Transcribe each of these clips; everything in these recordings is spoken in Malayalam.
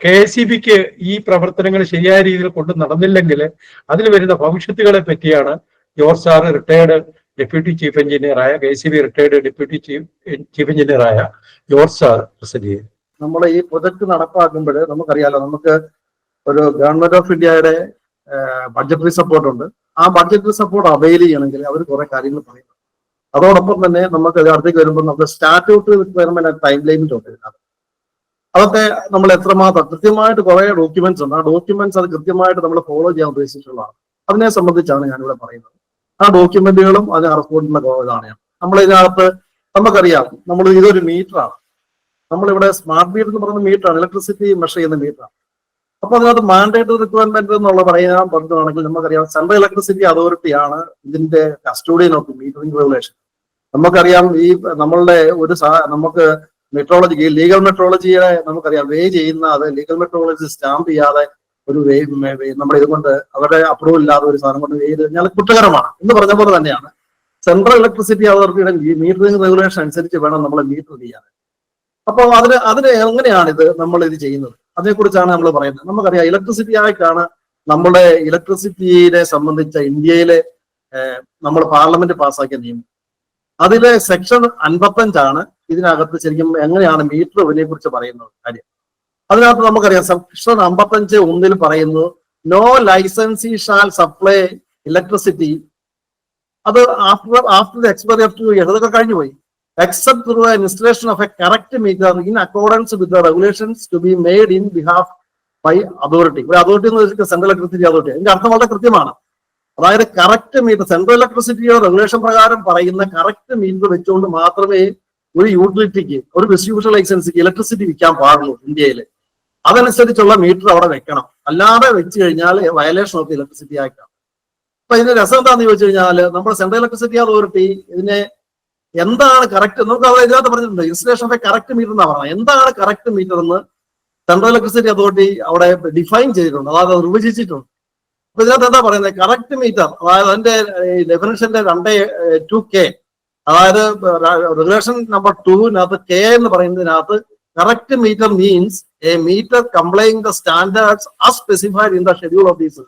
കെ എസ് ഇ ബിക്ക് ഈ പ്രവർത്തനങ്ങൾ ശരിയായ രീതിയിൽ കൊണ്ട് നടന്നില്ലെങ്കിൽ അതിൽ വരുന്ന ഭവിഷ്യത്തുകളെ പറ്റിയാണ് George sir retired deputy chief engineer ആയ K C B retired deputy chief chief engineer ആയ ജോർജ് സാർ പ്രസന്റ് ചെയ്യുന്നത് നമ്മൾ ഈ പ്രൊജക്ട് നടപ്പാക്കുമ്പോൾ നമുക്കറിയാലോ നമുക്ക് ഒരു ഗവൺമെന്റ് ഓഫ് ഇന്ത്യയുടെ ബഡ്ജറ്ററി സപ്പോർട്ട് ഉണ്ട്. ആ ബഡ്ജറ്ററി സപ്പോർട്ട് അവൈൽ ചെയ്യണമെങ്കിൽ അവർ കുറെ കാര്യങ്ങൾ പറയുന്നു അതോടൊപ്പം തന്നെ നമുക്ക് അടുത്തേക്ക് വരുമ്പോൾ നമുക്ക് സ്റ്റാറ്റ്യൂട്ട് റിക്വയർമെന്റ് ടൈം ലൈമിറ്റ് ഉണ്ട്. അതൊക്കെ നമ്മൾ എത്രമാത്രം കൃത്യമായിട്ട് കുറെ ഡോക്യുമെന്റ്സ് ഉണ്ട്. ആ ഡോക്യുമെന്റ്സ് അത് കൃത്യമായിട്ട് നമ്മൾ ഫോളോ ചെയ്യാൻ ഉദ്ദേശിച്ചിട്ടുള്ളതാണ്. അതിനെ സംബന്ധിച്ചാണ് ഞാനിവിടെ പറയുന്നത്. ആ ഡോക്യുമെന്റുകളും അതിന് കറസ്പോണ്ടുള്ള ഇതാണ്. നമ്മൾ ഇതിനകത്ത് നമുക്കറിയാം നമ്മൾ ഇതൊരു മീറ്ററാണ് നമ്മളിവിടെ സ്മാർട്ട് മീറ്റർ എന്ന് പറയുന്ന മീറ്ററാണ് ഇലക്ട്രിസിറ്റി മെഷർ ചെയ്യുന്ന മീറ്ററാണ് അപ്പൊ അതിനകത്ത് മാൻഡേറ്ററി റിക്വയർമെന്റ് എന്നുള്ള പറയാൻ പറഞ്ഞതാണെങ്കിൽ നമുക്കറിയാം സെൻട്രൽ ഇലക്ട്രിസിറ്റി അതോറിറ്റി ആണ് ഇതിന്റെ കസ്റ്റോഡിയൻ ഓഫ് മീറ്ററിംഗ് റെഗുലേഷൻ നമുക്കറിയാം ഈ നമ്മളുടെ ഒരു നമുക്ക് മെട്രോളജി ലീഗൽ മെട്രോളജിയെ നമുക്കറിയാം. വേ ചെയ്യുന്ന അത് ലീഗൽ മെട്രോളജി സ്റ്റാമ്പ് ചെയ്യാതെ ഒരു വേ നമ്മുടെ ഇതുകൊണ്ട് അവരുടെ അപ്രൂവൽ ഇല്ലാതെ ഒരു സാധനം കൊണ്ട് വേ ചെയ്ത് കഴിഞ്ഞാൽ കുറ്റകരമാണ്. എന്ന് പറഞ്ഞ പോലെ തന്നെയാണ്. സെൻട്രൽ ഇലക്ട്രിസിറ്റി അതോറിറ്റിയുടെ മീറ്ററിംഗ് റെഗുലേഷൻ അനുസരിച്ച് വേണം നമ്മൾ മീറ്റർ ചെയ്യാൻ. അപ്പോൾ അതിന് അതിന് എങ്ങനെയാണ് ഇത് നമ്മൾ ഇത് ചെയ്യുന്നത്? അതിനെക്കുറിച്ചാണ് നമ്മൾ പറയുന്നത്. നമുക്കറിയാം ഇലക്ട്രിസിറ്റി ആയിട്ടാണ് നമ്മുടെ ഇലക്ട്രിസിറ്റിയെ സംബന്ധിച്ച ഇന്ത്യയിലെ നമ്മൾ പാർലമെന്റ് പാസ്സാക്കിയ നിയമം. അതിലെ സെക്ഷൻ അൻപത്തഞ്ചാണ് ഇതിനകത്ത് ശരിക്കും എങ്ങനെയാണ് മീറ്റർ ഇതിനെ കുറിച്ച് പറയുന്നത് കാര്യം. അതിനകത്ത് നമുക്കറിയാം സെക്ഷൻ അമ്പത്തഞ്ച് ഒന്നിൽ പറയുന്നു no licensee shall supply electricity അത് after after the expiry of two year അതൊക്കെ കഴിഞ്ഞു പോയി. Except through installation of a correct meter in accordance with the regulations to be made in behalf by authority. ഒരു അതോറിറ്റി എന്ന് വെച്ചാൽ സെൻട്രൽ ഇലക്ട്രിസിറ്റി അതോറിറ്റി അതിന്റെ അർത്ഥം വളരെ കൃത്യമാണ്. അതായത് കറക്റ്റ് മീറ്റർ സെൻട്രൽ ഇലക്ട്രിസിറ്റിയുടെ റെഗുലേഷൻ പ്രകാരം പറയുന്ന കറക്റ്റ് മീറ്റർ വെച്ചുകൊണ്ട് മാത്രമേ ഒരു യൂട്ടിലിറ്റിക്ക് ഒരു ഡിസ്ട്രിബ്യൂഷൻ ലൈസൻസിക്ക് ഇലക്ട്രിസിറ്റി വിൽക്കാൻ പാടുള്ളൂ ഇന്ത്യയിൽ അതനുസരിച്ചുള്ള മീറ്റർ അവിടെ വെക്കണം. അല്ലാതെ വെച്ച് കഴിഞ്ഞാൽ വയലേഷൻ ഓഫ് ഇലക്ട്രിസിറ്റി ആക്ട് അപ്പൊ ഇതിന്റെ രസം എന്താണെന്ന് ചോദിച്ചു കഴിഞ്ഞാൽ നമ്മുടെ സെൻട്രൽ ഇലക്ട്രിസിറ്റി അതോറിറ്റി ഇതിനെ എന്താണ് കറക്റ്റ് നമുക്ക് അത് ഇതിനകത്ത് പറഞ്ഞിട്ടുണ്ട്. Installation of a correct meter എന്ന് പറഞ്ഞത്. എന്താണ് കറക്റ്റ് മീറ്റർ എന്ന് സെൻട്രൽ ഇലക്ട്രിസിറ്റി അതോറിറ്റി അവിടെ ഡിഫൈൻ ചെയ്തിട്ടുണ്ട്. അതായത് അത് നിർവചിച്ചിട്ടുണ്ട്. അപ്പൊ ഇതിനകത്ത് എന്താ പറയുന്നത്? കറക്റ്റ് മീറ്റർ അതായത് അതിന്റെ ഡെഫിനേഷന്റെ രണ്ടേ ടു കെ അതായത് റെഗുലേഷൻ നമ്പർ ടുവിനകത്ത് കെ എന്ന് പറയുന്നതിനകത്ത് correct meter means a meter complying the standards as specified in the schedule of these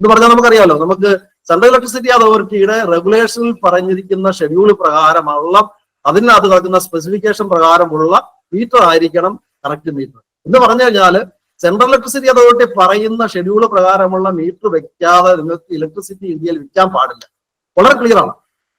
എന്ന് പറഞ്ഞാൽ നമുക്കറിയാമല്ലോ നമുക്ക് സെൻട്രൽ ഇലക്ട്രിസിറ്റി അതോറിറ്റിയുടെ റെഗുലേഷനിൽ പറഞ്ഞിരിക്കുന്ന ഷെഡ്യൂൾ പ്രകാരമുള്ള അതിനകത്ത് കിടക്കുന്ന സ്പെസിഫിക്കേഷൻ പ്രകാരമുള്ള മീറ്റർ ആയിരിക്കണം കറക്റ്റ് മീറ്റർ എന്ന് പറഞ്ഞു കഴിഞ്ഞാൽ സെൻട്രൽ ഇലക്ട്രിസിറ്റി അതോറിറ്റി പറയുന്ന ഷെഡ്യൂൾ പ്രകാരമുള്ള മീറ്റർ വെക്കാതെ നിങ്ങൾക്ക് ഇലക്ട്രിസിറ്റി ഇന്ത്യയിൽ വിൽക്കാൻ പാടില്ല. വളരെ ക്ലിയർ ആണ്.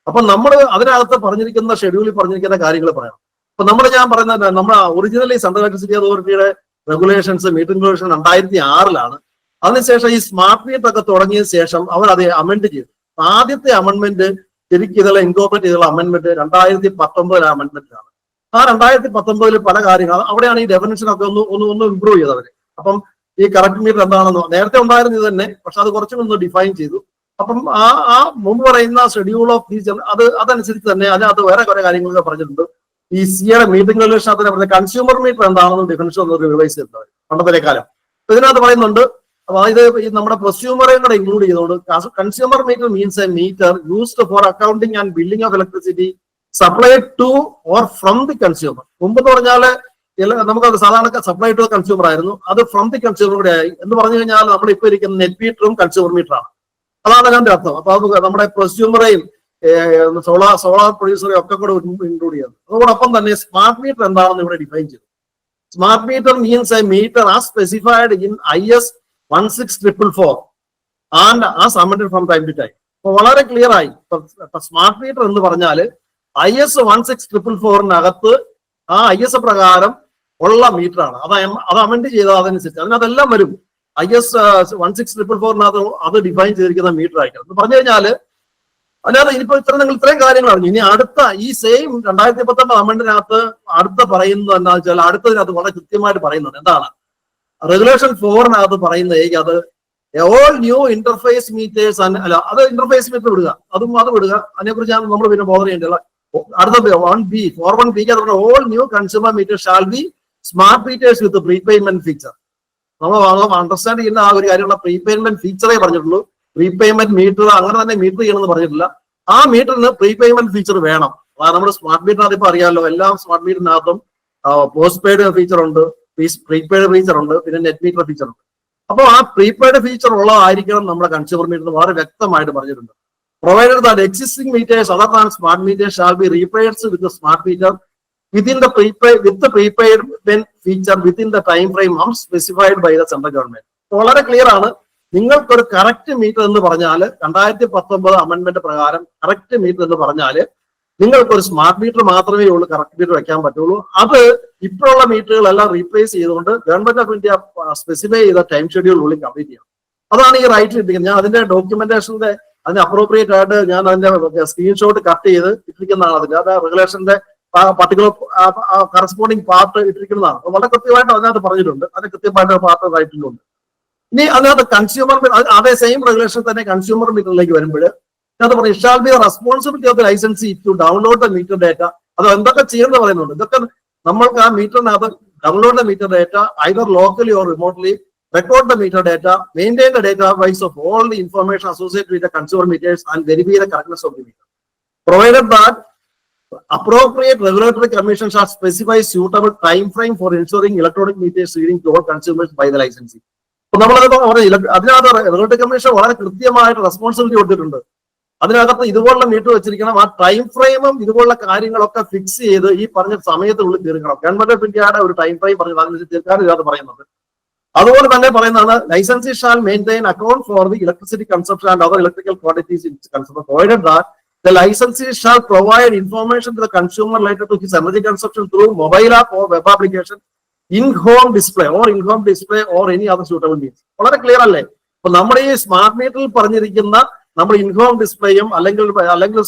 അപ്പൊ നമ്മൾ അതിനകത്ത് പറഞ്ഞിരിക്കുന്ന ഷെഡ്യൂളിൽ പറഞ്ഞിരിക്കുന്ന കാര്യങ്ങൾ പറയണം. അപ്പൊ നമ്മൾ ഞാൻ പറയുന്നത് നമ്മുടെ ഒറിജിനലി സെൻട്രൽ ഇലക്ട്രിസിറ്റി അതോറിറ്റിയുടെ റെഗുലേഷൻസ് മീറ്ററിംഗ് റെഗുലേഷൻ രണ്ടായിരത്തി ആറിലാണ് അതിനുശേഷം ഈ സ്മാർട്ട് മീറ്റർ ഒക്കെ തുടങ്ങിയ ശേഷം അവർ അത് അമെൻഡ് ചെയ്തു. ആദ്യത്തെ അമെൻമെന്റ് ശരിക്കും ഇതെല്ലാം ഇൻകോപ്പറേറ്റ് ചെയ്തുള്ള അമെൻമെന്റ് രണ്ടായിരത്തി പത്തൊമ്പതിലെ അമെൻമെന്റിലാണ് ആ രണ്ടായിരത്തി പത്തൊമ്പതിൽ പല കാര്യങ്ങൾ അവിടെയാണ് ഈ ഡെഫിനേഷൻ ഒക്കെ ഒന്ന് ഒന്ന് ഒന്ന് ഇമ്പ്രൂവ് ചെയ്തവര്. അപ്പം ഈ കറക്റ്റ് മീറ്റർ എന്താണെന്നോ നേരത്തെ ഉണ്ടായിരുന്നു ഇത് തന്നെ പക്ഷെ അത് കുറച്ചും ഒന്ന് ഡിഫൈൻ ചെയ്തു. അപ്പം ആ ആ മുമ്പ് പറയുന്ന ഷെഡ്യൂൾ ഓഫ് ദീസ് അത് അതനുസരിച്ച് തന്നെ അതിനകത്ത് വേറെ കുറെ കാര്യങ്ങളൊക്കെ പറഞ്ഞിട്ടുണ്ട്. ഈ സിയുടെ മീറ്റിംഗ് റെഗുലേഷൻ പറഞ്ഞ കൺസ്യൂമർ മീറ്റർ എന്താണെന്ന് ഡിഫൻസ് ഒന്ന് റിവൈസ് ചെയ്തിട്ടുണ്ട്. പണ്ടത്തെ കാലം. ഇതിനകത്ത് പറയുന്നുണ്ട് അതായത് ഈ നമ്മുടെ പ്രൊസ്യൂമറെ കൂടെ ഇൻക്ലൂഡ് ചെയ്തുകൊണ്ട് consumer meter means a meter used for accounting and billing of electricity supply to or from the consumer മുമ്പ് എന്ന് പറഞ്ഞാൽ നമുക്ക് സാധാരണ സപ്ലൈ ടു കൺസ്യൂമർ ആയിരുന്നു. അത് ഫ്രം ദി കൺസ്യൂമർ കൂടെ ആയി. എന്ന് പറഞ്ഞു കഴിഞ്ഞാൽ നമ്മൾ ഇപ്പൊ ഇരിക്കുന്ന നെറ്റ് മീറ്ററും കൺസ്യൂമർ മീറ്ററാണ് അതാണ് അതിന്റെ അർത്ഥം. അപ്പൊ അത് നമ്മുടെ പ്രൊസ്യൂമറെയും സോളാർ സോളാർ പ്രൊഡ്യൂസറെയും ഒക്കെ കൂടെ ഇൻക്ലൂഡ് ചെയ്യുന്നത് അതോടൊപ്പം തന്നെ സ്മാർട്ട് മീറ്റർ എന്താണെന്ന് ഇവിടെ ഡിഫൈൻ ചെയ്തു. Smart meter means a meter as specified in I S one six triple four and as amended from time to time അപ്പൊ വളരെ ക്ലിയർ ആയി. സ്മാർട്ട് മീറ്റർ എന്ന് പറഞ്ഞാൽ I S one six triple ഫോറിനകത്ത് ആ ഐ എസ് പ്രകാരം ഉള്ള മീറ്ററാണ് അത് അത് അമെൻഡ് ചെയ്ത അതനുസരിച്ച് അതിനകത്തെല്ലാം വരും. I S one six triple ഫോറിനകത്ത് അത് ഡിഫൈൻ ചെയ്തിരിക്കുന്ന മീറ്റർ ആയിരിക്കണം. എന്ന് പറഞ്ഞു കഴിഞ്ഞാൽ അല്ലാതെ ഇനിയിപ്പോ ഇത്ര നിങ്ങൾ ഇത്രയും കാര്യങ്ങൾ അറിഞ്ഞു. ഇനി അടുത്ത ഈ സെയിം രണ്ടായിരത്തി പത്തൊമ്പത് അമ്മണ്ടിനകത്ത് അടുത്ത പറയുന്നത് എന്താ വെച്ചാൽ അടുത്തതിനകത്ത് വളരെ കൃത്യമായിട്ട് പറയുന്നത് എന്താണ്? റെഗുലേഷൻ ഫോറിനകത്ത് പറയുന്നത് അത് ഓൾ ന്യൂ ഇന്റർഫേസ് മീറ്റേഴ്സ് അല്ല അത് ഇന്റർഫേസ് മീറ്റർ വിടുക അതും അത് വിടുക അതിനെക്കുറിച്ച് ഞാൻ നമ്മൾ പിന്നെ ബോധന ചെയ്യേണ്ടത് അടുത്ത വൺ ബി ഫോർ വൺ അത് all new consumer meter shall be smart meters with prepayment feature നമ്മൾ അണ്ടർസ്റ്റാൻഡ് ചെയ്യുന്ന ആ ഒരു കാര്യമുള്ള പ്രീപേയ്മെന്റ് ഫീച്ചറേ പറഞ്ഞിട്ടുള്ളൂ. പ്രീപേയ്മെന്റ് മീറ്റർ അങ്ങനെ തന്നെ മീറ്റർ ചെയ്യണമെന്ന് പറഞ്ഞിട്ടില്ല. ആ മീറ്ററിന് പ്രീപേയ്മെന്റ് ഫീച്ചർ വേണം. അതായത് നമ്മുടെ സ്മാർട്ട് മീറ്ററിനകത്ത് ഇപ്പൊ അറിയാമല്ലോ എല്ലാ സ്മാർട്ട് മീറ്ററിനകത്തും പോസ്റ്റ് പെയ്ഡ് ഫീച്ചർ ഉണ്ട് പ്രീപെയ്ഡ് ഫീച്ചർ ഉണ്ട് പിന്നെ നെറ്റ് മീറ്റർ ഫീച്ചർ ഉണ്ട്. അപ്പോൾ ആ പ്രീപെയ്ഡ് ഫീച്ചർ ഉള്ളതായിരിക്കണം നമ്മുടെ കൺസ്യൂമർ മീറ്റർ വളരെ വ്യക്തമായിട്ട് പറഞ്ഞിട്ടുണ്ട്. Provided that existing meters other than smart meters shall be replaced with smart meter within the prepaid with the prepaid when feature within the time frame specified by the central government. വളരെ ക്ലിയർ ആണ്. നിങ്ങൾക്ക് ഒരു കറക്റ്റ് മീറ്റർ എന്ന് പറഞ്ഞാൽ രണ്ടായിരത്തി പത്തൊമ്പത് അമെന്റ്മെന്റ് പ്രകാരം കറക്റ്റ് മീറ്റർ എന്ന് പറഞ്ഞാൽ നിങ്ങൾക്ക് ഒരു സ്മാർട്ട് മീറ്റർ മാത്രമേ ഉള്ളൂ കറക്റ്റ് മീറ്റർ വെക്കാൻ പറ്റുള്ളൂ. അത് ഇപ്പോഴുള്ള മീറ്ററുകളെല്ലാം റീപ്ലേസ് ചെയ്തുകൊണ്ട് ഗവൺമെന്റ് ഓഫ് ഇന്ത്യ സ്പെസിഫൈ ചെയ്ത ടൈം ഷെഡ്യൂളിനുള്ളിൽ കംപ്ലീറ്റ് ചെയ്യണം. അതാണ് ഈ റൈറ്റ് ഇട്ടിരിക്കുന്നത്. ഞാൻ അതിന്റെ ഡോക്യുമെന്റേഷന്റെ അതിന് അപ്രോപ്രിയേറ്റ് ആയിട്ട് ഞാൻ അതിന്റെ സ്ക്രീൻഷോട്ട് കട്ട് ചെയ്ത് ഇട്ടിരിക്കുന്നതാണ്. അതിന്റെ അത് റെഗുലേഷന്റെ പർട്ടിക്കുലർ കറസ്പോണ്ടിങ് പാർട്ട് ഇട്ടിരിക്കുന്നതാണ്. വളരെ കൃത്യമായിട്ട് അതിനകത്ത് പറഞ്ഞിട്ടുണ്ട്. അതിന് കൃത്യമായിട്ട് പാർട്ട് റൈറ്റിലുണ്ട് ഇനി അതിനകത്ത് കൺസ്യൂമർ അതേ സെയിം റെഗുലേഷൻ തന്നെ കൺസ്യൂമർ മീറ്ററിലേക്ക് വരുമ്പോൾ അതിനകത്ത് പറയും shall be responsibility of the licensee to download the meter data അത് എന്തൊക്കെ ചെയ്യുന്നത് പറയുന്നുണ്ട്. ഇതൊക്കെ നമ്മൾക്ക് ആ മീറ്ററിനകത്ത് download the meter data either locally or remotely record record meter data data, maintain the wise of all the information associated with the consumer meters and verify the correctness of the meter Provided that appropriate regulatory commissions shall specify suitable time frame for ensuring electronic meters reading to all consumers by the licensee. അപ്പൊ നമ്മളത് പറഞ്ഞ അതിനകത്ത് റെഗുലേറ്ററി കമ്മീഷൻ വളരെ കൃത്യമായിട്ട് റെസ്പോൺസിബിലിറ്റി കൊടുത്തിട്ടുണ്ട്. അതിനകത്ത് ഇതുപോലുള്ള മീറ്റർ വെച്ചിരിക്കണം. ആ ടൈം ഫ്രെയിമും ഇതുപോലുള്ള കാര്യങ്ങളൊക്കെ ഫിക്സ് ചെയ്ത് ഈ പറഞ്ഞ സമയത്തിനുള്ളിൽ തീർക്കണം. ഗവൺമെന്റ് ഓഫ് ഇന്ത്യയുടെ ഒരു ടൈം ഫ്രെയിം പറഞ്ഞത് അതിനനുസരിച്ച് തീർക്കാനും ഇതിനകത്ത് പറയുന്നത് അതുപോലെ തന്നെ പറയുന്നതാണ് licensee shall maintain account for the electricity consumption and other electrical quantities in consumer provided that the licensee shall provide information to the consumer related to his energy consumption through mobile app or web application, in-home display or in-home display or any other suitable means. വളരെ ക്ലിയർ അല്ലേ? അപ്പൊ നമ്മുടെ ഈ സ്മാർട്ട് മീറ്ററിൽ പറഞ്ഞിരിക്കുന്ന നമ്മുടെ ഇൻഹോം ഡിസ്പ്ലേയും അല്ലെങ്കിൽ അല്ലെങ്കിൽ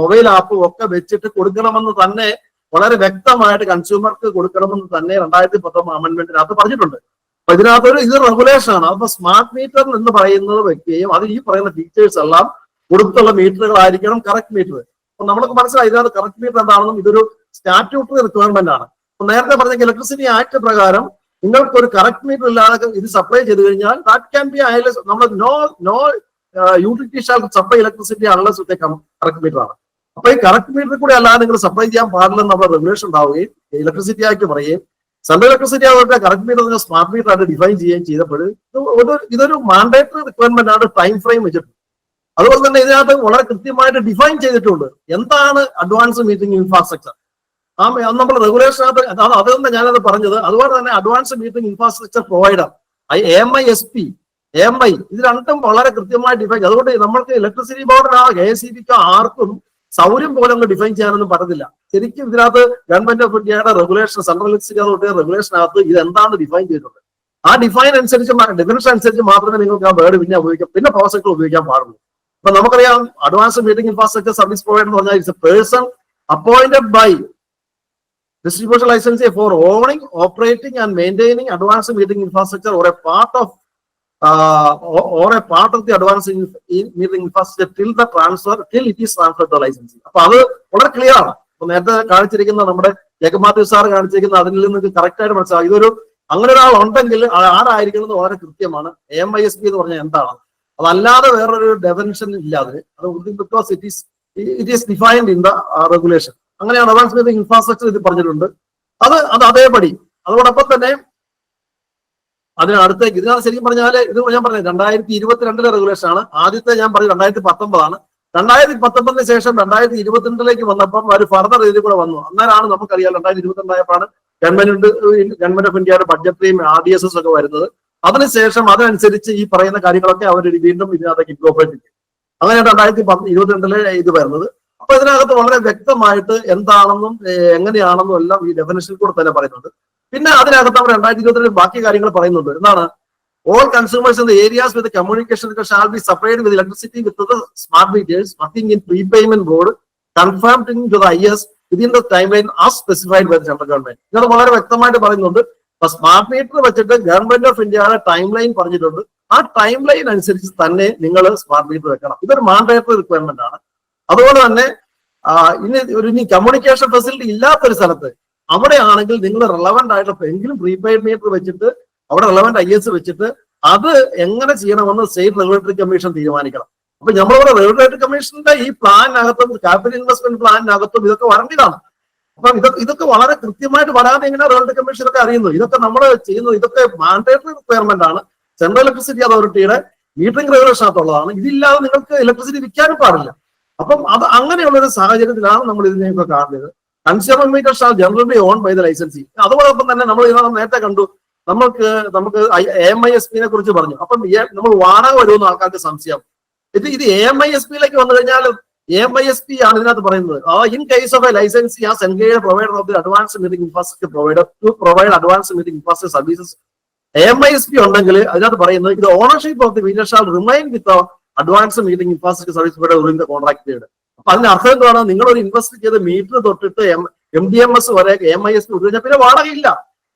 മൊബൈൽ ആപ്പും ഒക്കെ വെച്ചിട്ട് കൊടുക്കണമെന്ന് തന്നെ വളരെ വ്യക്തമായിട്ട് കൺസ്യൂമർക്ക് കൊടുക്കണമെന്ന് തന്നെ രണ്ടായിരത്തി പത്തൊമ്പത് അമെന്റ്മെന്റിനകത്ത് പറഞ്ഞിട്ടുണ്ട്. അപ്പൊ ഇതിനകത്തൊരു ഇത് റെഗുലേഷൻ ആണ്. അപ്പൊ സ്മാർട്ട് മീറ്റർ എന്ന് പറയുന്നത് വ്യക്തിയും അത് ഈ പറയുന്ന ഫീച്ചേഴ്സ് എല്ലാം കൊടുത്തുള്ള മീറ്ററുകളായിരിക്കണം കറക്റ്റ് മീറ്റർ അപ്പൊ നമ്മൾക്ക് മനസ്സിലായി ഇതിനകത്ത് കറക്റ്റ് മീറ്റർ എന്താണെന്നും ഇതൊരു സ്റ്റാറ്റ്യൂട്ടറി റിക്വയർമെന്റ് ആണ്. അപ്പൊ നേരത്തെ പറഞ്ഞ ഇലക്ട്രിസിറ്റി ആക്ട് പ്രകാരം നിങ്ങൾക്ക് ഒരു കറക്റ്റ് മീറ്റർ ഇല്ലാതെ ഇത് സപ്ലൈ ചെയ്ത് കഴിഞ്ഞാൽ ദാറ്റ് ക്യാൻ ബി നമ്മൾ no no utility shall supply electricity unless correct meter ആണ്. അപ്പൊ ഈ കറക്റ്റ് മീറ്റർ കൂടി അല്ലാതെ നിങ്ങൾ സപ്ലൈ ചെയ്യാൻ പാടില്ലെന്ന് നമ്മുടെ റെഗുലേഷൻ ഉണ്ടാവുകയും ഇലക്ട്രിസിറ്റി ആക്ട് പറയുകയും സെൻട്രൽ ഇലക്ട്രിസിറ്റി ആവട്ടെ കറക്റ്റ് മീറ്റർ നിങ്ങൾ സ്മാർട്ട് മീറ്റർ ആയിട്ട് ഡിഫൈൻ ചെയ്യുകയും ചെയ്തപ്പോൾ ഇതൊരു ഇതൊരു മാൻഡേറ്ററി റിക്വയർമെന്റ് ആണ് ടൈം ഫ്രെയിം വെച്ചിട്ട്. അതുപോലെ തന്നെ ഇതിനകത്ത് വളരെ കൃത്യമായിട്ട് ഡിഫൈൻ ചെയ്തിട്ടുണ്ട്. എന്താണ് അഡ്വാൻസ് മീറ്റിംഗ് ഇൻഫ്രാസ്ട്രക്ചർ ആ നമ്മൾ റെഗുലേഷനകത്ത് അതാണ് തന്നെ ഞാനത് പറഞ്ഞത്. അതുപോലെ തന്നെ advance meeting infrastructure provider M I S P M I ഇത് രണ്ടും വളരെ കൃത്യമായി ഡിഫൈൻ അതുകൊണ്ട് നമ്മൾക്ക് ഇലക്ട്രിസിറ്റി ബോർഡിനോ കെ എസ് സി ബിക്കോ ആർക്കും സൗകര്യം പോലെ ഒന്ന് ഡിഫൈൻ ചെയ്യാനൊന്നും പറ്റത്തില്ല. ശരിക്കും ഇതിനകത്ത് ഗവൺമെന്റ് ഓഫ് ഇന്ത്യയുടെ റെഗുലേഷൻ സെൻട്രൽ ഇലക്ട്രിസിറ്റി റെഗുലേഷനകത്ത് ഇത് എന്താണ് ഡിഫൈൻ ചെയ്തിട്ടുണ്ട് ആ ഡിഫൈൻ അനുസരിച്ച് ഡെഫിനേഷൻ അനുസരിച്ച് മാത്രമേ നിങ്ങൾക്ക് ആ വേർഡ് പിന്നെ ഉപയോഗിക്കാം. പിന്നെ പവർ സെക്ടർ ഉപയോഗിക്കാൻ പാടുള്ളൂ. അപ്പൊ നമുക്കറിയാം advance meeting infrastructure service provider എന്ന് പറഞ്ഞാൽ it's a person appointed by distribution licence for owning, operating and maintaining advanced meeting infrastructure or a part of uh, or, part a part of the advanced in, in transfer it is transferred to the licensee. അപ്പൊ അത് വളരെ ക്ലിയർ ആണ്. അപ്പൊ നേരത്തെ കാണിച്ചിരിക്കുന്ന നമ്മുടെ ജഗൻ സാർ കാണിച്ചിരിക്കുന്ന അതിൽ നിന്ന് കറക്റ്റ് ആയിട്ട് മനസ്സിലാവും. ഇതൊരു അങ്ങനെ ഒരാൾ ഉണ്ടെങ്കിൽ ആരായിരിക്കണം എന്ന് വളരെ കൃത്യമാണ്. എം ഐ എസ് പി എന്ന് പറഞ്ഞാൽ എന്താണ് അതല്ലാതെ വേറൊരു ഡെഫിനിഷൻ ഇല്ലാതെ അത് because it is it is defined in the regulation അങ്ങനെയാണ് അഡ്വാൻസ് ഇൻഫ്രാസ്ട്രക്ചർ ഇത് പറഞ്ഞിട്ടുണ്ട്. അത് അത് അതേപടി. അതോടൊപ്പം തന്നെ അതിനടുത്തേക്ക് ഇതിനകത്ത് ശരിക്കും പറഞ്ഞാൽ ഇത് ഞാൻ പറഞ്ഞത് രണ്ടായിരത്തി ഇരുപത്തിരണ്ടിലെ റെഗുലേഷൻ ആണ്. ആദ്യത്തെ ഞാൻ പറഞ്ഞു രണ്ടായിരത്തി പത്തൊമ്പതാണ് രണ്ടായിരത്തി പത്തൊമ്പതിന് ശേഷം രണ്ടായിരത്തി ഇരുപത്തിരണ്ടിലേക്ക് വന്നപ്പം ഒരു ഫർദർ ഇതിൽ കൂടെ വന്നു. അന്നേരമാണ് നമുക്കറിയാം രണ്ടായിരത്തി ഇരുപത്തിരണ്ടായപ്പോഴാണ് ഗവൺമെന്റ് ഗവൺമെന്റ് ഓഫ് ഇന്ത്യയുടെ ബഡ്ജറ്ററിയും ആർ ഡി എസ് എസ് ഒക്കെ വരുന്നത്. അതിനുശേഷം അതനുസരിച്ച് ഈ പറയുന്ന കാര്യങ്ങളൊക്കെ അവർ വീണ്ടും ഇതിനകത്ത് ഇൻകോപ്പറേറ്റ് ചെയ്യും. അങ്ങനെയാണ് രണ്ടായിരത്തി പത്ത് ഇരുപത്തിരണ്ടിലെ ഇത് വരുന്നത്. അപ്പൊ ഇതിനകത്ത് വളരെ വ്യക്തമായിട്ട് എന്താണെന്നും എങ്ങനെയാണെന്നും എല്ലാം ഈ ഡെഫിനേഷനിൽ കൂടെ തന്നെ പറയുന്നുണ്ട്. പിന്നെ അതിനകത്ത് അവർ രണ്ടായിരത്തി ഇരുപത്തിരണ്ടിൽ ബാക്കി കാര്യങ്ങൾ പറയുന്നുണ്ട്. എന്താണ്? All consumers in the areas with communication shall be separate with electricity with smart meters working in pre prepayment board confirmed to the I S within the time line as specified by central government ഇത് വളരെ വ്യക്തമായിട്ട് പറയുന്നുണ്ട്. സ്മാർട്ട് മീറ്റർ വെച്ചിട്ട് ഗവൺമെന്റ് ഓഫ് ഇന്ത്യയുടെ ടൈം ലൈൻ പറഞ്ഞിട്ടുണ്ട്. ആ ടൈം ലൈൻ അനുസരിച്ച് തന്നെ നിങ്ങൾ സ്മാർട്ട് മീറ്റർ വെക്കണം. ഇതൊരു മാൻഡേറ്ററി റിക്വയർമെന്റ് ആണ്. അതുപോലെ തന്നെ ഇനി ഒരു ഇനി കമ്മ്യൂണിക്കേഷൻ ഫെസിലിറ്റി ഇല്ലാത്തൊരു സ്ഥലത്ത് അവിടെ ആണെങ്കിൽ നിങ്ങൾ റെലവെന്റ് ആയിട്ട് എങ്കിലും പ്രീപെയ്ഡ് മീറ്റർ വെച്ചിട്ട് അവിടെ റെലവെന്റ് ഐ എസ് വെച്ചിട്ട് അത് എങ്ങനെ ചെയ്യണമെന്ന് സ്റ്റേറ്റ് റെഗുലേറ്ററി കമ്മീഷൻ തീരുമാനിക്കണം. അപ്പൊ നമ്മളിവിടെ റെഗുലേറ്ററി കമ്മീഷന്റെ ഈ പ്ലാനിനകത്തും ക്യാപിറ്റൽ ഇൻവെസ്റ്റ്മെന്റ് പ്ലാനിനകത്തും ഇതൊക്കെ വരേണ്ടതാണ്. അപ്പൊ ഇതൊക്കെ ഇതൊക്കെ വളരെ കൃത്യമായിട്ട് വരാതെ എങ്ങനെ റവന്യൂ കമ്മീഷൻ ഒക്കെ അറിയുന്നു. ഇതൊക്കെ നമ്മൾ ചെയ്യുന്നത് ഇതൊക്കെ മാൻഡേറ്ററി റിക്വയർമെന്റ് ആണ്. സെൻട്രൽ ഇലക്ട്രിസിറ്റി അതോറിറ്റിയുടെ മീറ്ററിംഗ് റെഗുലേഷൻ അകത്തുള്ളതാണ്. ഇതില്ലാതെ നിങ്ങൾക്ക് ഇലക്ട്രിസിറ്റി വിൽക്കാനും പാടില്ല. അപ്പം അത് അങ്ങനെയുള്ള ഒരു സാഹചര്യത്തിലാണ് നമ്മൾ ഇതിനെയൊക്കെ കാണുന്നത്. Consumer meter shall generally own by the licensee അതോടൊപ്പം തന്നെ നമ്മൾ ഇതിനകം നേരത്തെ കണ്ടു. നമുക്ക് നമുക്ക് എം ഐ എസ് പിനെ കുറിച്ച് പറഞ്ഞു. അപ്പം നമ്മൾ വാടക വരുമെന്ന് ആൾക്കാർക്ക് സംശയം. ഇത് ഇത് എം ഐ എസ് പിയിലേക്ക് വന്നു കഴിഞ്ഞാൽ എം ഐ എസ് പി ആണ് ഇതിനകത്ത് പറയുന്നത്. In case of a licensee as engage provider of the advance meeting infrastructure provider to provide advance meeting infrastructure services M I S P ഉണ്ടെങ്കിൽ അതിനകത്ത് പറയുന്നത് ഇത് ownership of the meter shall remain with advance meeting infrastructure service provider the contract period അപ്പൊ അതിന്റെ അർത്ഥം എന്താണ്? നിങ്ങൾ ഒരു ഇൻവെസ്റ്റ് ചെയ്ത് മീറ്റർ തൊട്ടിട്ട് എം ഡി എം എസ് വരെ എം ഐ എസ് പി കഴിഞ്ഞാൽ പിന്നെ വാടകയില്ല.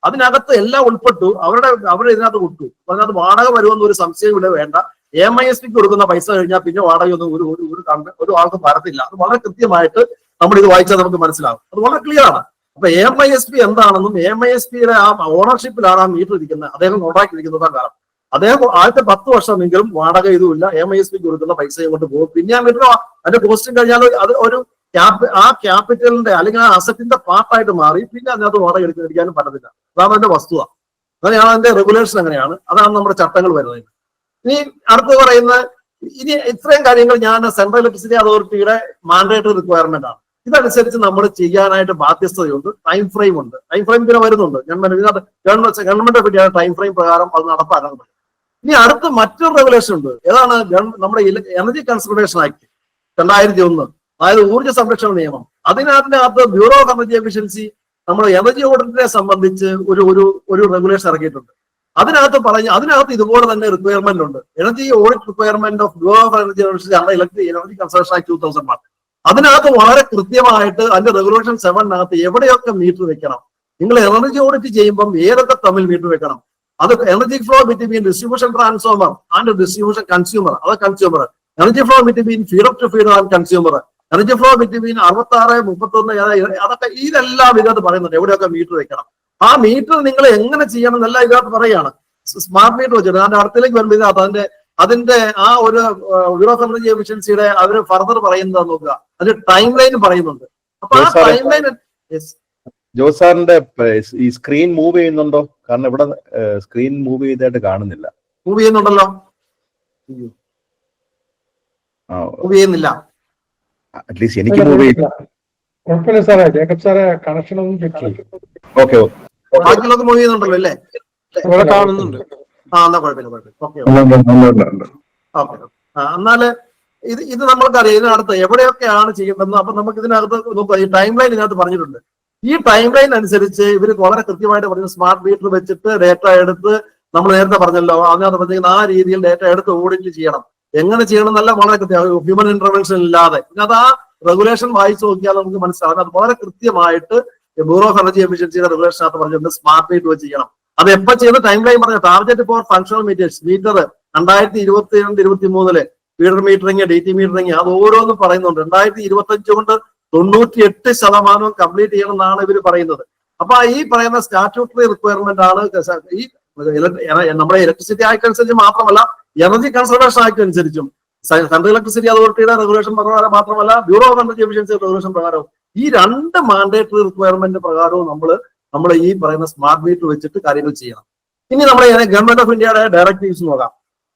അതിനകത്ത് എല്ലാം ഉൾപ്പെട്ടു. അവരുടെ അവരുടെ ഇതിനകത്ത് കൊടുത്തു. അപ്പൊ അതിനകത്ത് വാടക വരുമെന്ന് ഒരു സംശയം ഇവിടെ വേണ്ട. എം ഐ എസ് പിക്ക് കൊടുക്കുന്ന പൈസ കഴിഞ്ഞാൽ പിന്നെ വാടകയൊന്നും ഒരു ഒരു ഒരു കണ്ട് ഒരു ആൾക്കും വരത്തില്ല. അത് വളരെ കൃത്യമായിട്ട് നമ്മൾ ഇത് വായിച്ചാൽ നമുക്ക് മനസ്സിലാവും അത് വളരെ ക്ലിയർ ആണ്. അപ്പൊ എം ഐ എസ് പി എന്താണെന്നും എം ഐ എസ് പിയുടെ ആ ഓണർഷിപ്പിലാണ് ആ മീറ്റർ ഇരിക്കുന്നത്. അദ്ദേഹം കോൺട്രാക്ട് ഇരിക്കുന്നതാ കാരണം. അദ്ദേഹം ആദ്യത്തെ പത്ത് വർഷമെങ്കിലും വാടക ഇതുമില്ല. എം ഐ എസ് പിക്ക് കൊടുക്കുന്ന പൈസയും കൊണ്ട് പോകും. പിന്നെ ആ മീറ്റർ അതിന്റെ കോസ്റ്റും കഴിഞ്ഞാൽ അത് ഒരു ക്യാപ് ആ ക്യാപിറ്റലിന്റെ അല്ലെങ്കിൽ ആ അസറ്റിന്റെ പാർട്ടായിട്ട് മാറി. പിന്നെ അതിനകത്ത് വാടക എടുക്കാനും പറ്റത്തില്ല. അതാണ് അതിന്റെ വസ്തുത. അങ്ങനെയാണ് അതിന്റെ റെഗുലേഷൻ അങ്ങനെയാണ്. അതാണ് നമ്മുടെ ചട്ടങ്ങൾ വരുന്നത്. ഇനി അടുത്ത് പറയുന്ന ഇനി ഇത്രയും കാര്യങ്ങൾ ഞാൻ സെൻട്രൽ ഇലക്ട്രിസിറ്റി അതോറിറ്റിയുടെ മാൻഡേറ്ററി റിക്വയർമെന്റ് ആണ്. ഇതനുസരിച്ച് നമ്മൾ ചെയ്യാനായിട്ട് ബാധ്യസ്ഥതയുണ്ട് ടൈം ഫ്രെയിം ഉണ്ട്. ടൈം ഫ്രെയിം പിന്നെ വരുന്നുണ്ട്. ഗവൺമെന്റ് ഗവൺമെന്റ് ഗവൺമെന്റ് പറ്റിയാണ് ടൈം ഫ്രെയിം പ്രകാരം അത് നടപ്പാക്കാൻ പറ്റും. ഇനി അടുത്ത് മറ്റൊരു റെഗുലേഷൻ ഉണ്ട്. ഏതാണ്? നമ്മുടെ എനർജി കൺസർവേഷൻ ആക്ട് രണ്ടായിരത്തി ഒന്ന് അതായത് ഊർജ സംരക്ഷണ നിയമം. അതിനകത്തിനകത്ത് ബ്യൂറോ ഓഫ് എനർജി എഫിഷ്യൻസി നമ്മുടെ എനർജി ഓഡിറ്റിനെ സംബന്ധിച്ച് ഒരു ഒരു ഒരു റെഗുലേഷൻ ഇറക്കിയിട്ടുണ്ട്. അതിനകത്ത് പറഞ്ഞ് അതിനകത്ത് ഇതുപോലെ തന്നെ റിക്വയർമെന്റ് ഉണ്ട്. Energy audit requirement of go of energy ആണ് electric energy conservation act two thousand one അതിനകത്ത് വളരെ കൃത്യമായിട്ട് അതിന്റെ റെഗുലേഷൻ സെവനകത്ത് എവിടെയൊക്കെ മീറ്റർ വെക്കണം? നിങ്ങൾ എനർജി ഓഡിറ്റ് ചെയ്യുമ്പോൾ ഏതൊക്കെ തമ്മിൽ മീറ്റർ വെക്കണം? അത് energy flow between distribution transformer and distribution consumer അത് consumer energy flow between feeder to feeder and consumer energy flow between അറുപത്തി ആറ് മുപ്പത്തി ഒന്ന് അതൊക്കെ ഇതെല്ലാം ഇതിനകത്ത് പറയുന്നുണ്ട്. എവിടെയൊക്കെ മീറ്റർ വെക്കണം? ആ മീറ്റർ നിങ്ങൾ എങ്ങനെ ചെയ്യണം എന്നല്ല ഇതിനകത്ത് പറയാണ് സ്മാർട്ട് മീറ്റർ വെച്ചിട്ട് അതിന്റെ അടുത്തേക്ക് വരുമ്പോൾ ഇതിനകത്ത് അതിന്റെ അതിന്റെ ആ ഒരു ബ്യൂറോ ഓഫ് എനർജി എഫിഷ്യൻസിയുടെ അവർ ഫർദർ പറയുന്നത് നോക്കുക. അതിന്റെ ടൈം ലൈൻ പറയുന്നുണ്ട്. അപ്പൊ ആ. ടൈം ലൈൻ ജോസ് സാറിന്റെ ഈ സ്ക്രീൻ മൂവ് ചെയ്യുന്നുണ്ടോ? കാരണം ഇവിടെ സ്ക്രീൻ മൂവ് ചെയ്തായിട്ട് കാണുന്നില്ല. മൂവ് ചെയ്യുന്നുണ്ടല്ലോ. ആ മൂവ് ചെയ്യുന്നില്ല. അറ്റ്ലീസ്റ്റ് എനിക്ക് മൂവ് ചെയ്യാം കുഴപ്പമില്ല. സാറേ. ജേക്കബ് സാറേ കണക്ഷൻ ഒന്നും ചെക്ക് ചെയ്യും ഓക്കെ ബാക്കിയുള്ളതൊക്കെ മൂവ് ചെയ്യുന്നുണ്ടല്ലോ അല്ലേ? കാണുന്നുണ്ട്. ആ എന്നാ കുഴപ്പമില്ല കുഴപ്പമില്ല. ഓക്കെ ഓക്കെ ആ എന്നാൽ ഇത് ഇത് നമ്മൾക്കറിയാം ഇതിനകത്ത് എവിടെയൊക്കെയാണ് ചെയ്യുന്നത് അപ്പൊ നമുക്ക് ഇതിനകത്ത് നോക്കുക ഈ ടൈം ലൈൻ ഇതിനകത്ത് പറഞ്ഞിട്ടുണ്ട്. ഈ ടൈം ലൈൻ അനുസരിച്ച് ഇവർ വളരെ കൃത്യമായിട്ട് പറഞ്ഞു സ്മാർട്ട് മീറ്റർ വെച്ചിട്ട് ഡേറ്റ എടുത്ത് നമ്മൾ നേരത്തെ പറഞ്ഞല്ലോ അതിനകത്ത് പറഞ്ഞിരിക്കുന്ന ആ രീതിയിൽ ഡേറ്റ എടുത്ത് ഓഡിറ്റ് ചെയ്യണം. എങ്ങനെ ചെയ്യണം എന്നല്ല വളരെ കൃത്യം. ഹ്യൂമൻ ഇന്റർവെൻഷൻ ഇല്ലാതെ. അത് ആ റെഗുലേഷൻ വായിച്ചു നോക്കിയാൽ നമുക്ക് മനസ്സിലാകും. അത് വളരെ കൃത്യമായിട്ട് ബ്യൂറോ ഓഫ് എനർജി എഫിഷ്യൻസിയുടെ റെഗുലേഷൻ അകത്ത് പറഞ്ഞിട്ടുണ്ട് സ്മാർട്ട് മീറ്റർ വെച്ച് ചെയ്യണം അത് എപ്പോ ചെയ്ത ടൈം ലൈൻ പറഞ്ഞ target for functional meters meter രണ്ടായിരത്തി ഇരുപത്തി രണ്ട് ഇരുപത്തി മൂന്നിൽ feeder metering D T metering അത് ഓരോന്നും പറയുന്നുണ്ട്. രണ്ടായിരത്തി ഇരുപത്തി അഞ്ച് കൊണ്ട് തൊണ്ണൂറ്റി എട്ട് ശതമാനവും കംപ്ലീറ്റ് ചെയ്യണം എന്നാണ് ഇവർ പറയുന്നത്. അപ്പൊ ഈ പറയുന്ന സ്റ്റാറ്റ്യൂട്ടറി റിക്വയർമെന്റ് ആണ് ഈ നമ്മുടെ ഇലക്ട്രിസിറ്റി ആക്ട് അനുസരിച്ച് മാത്രമല്ല എനർജി കൺസർവേഷൻ ആക്ട് അനുസരിച്ചും സെൻട്രൽ ഇലക്ട്രിസിറ്റി അതോറിറ്റിയുടെ റെഗുലേഷൻ പ്രകാരം മാത്രമല്ല bureau of energy efficiency regulation പ്രകാരവും. ഈ രണ്ട് മാൻഡേറ്ററി റിക്വയർമെന്റ് പ്രകാരവും നമ്മൾ നമ്മൾ ഈ പറയുന്ന സ്മാർട്ട് മീറ്റർ വെച്ചിട്ട് കാര്യങ്ങൾ ചെയ്യണം. ഇനി നമ്മൾ ഗവൺമെന്റ് ഓഫ് ഇന്ത്യയുടെ ഡയറക്ടീവ്സ് നോക്കാം.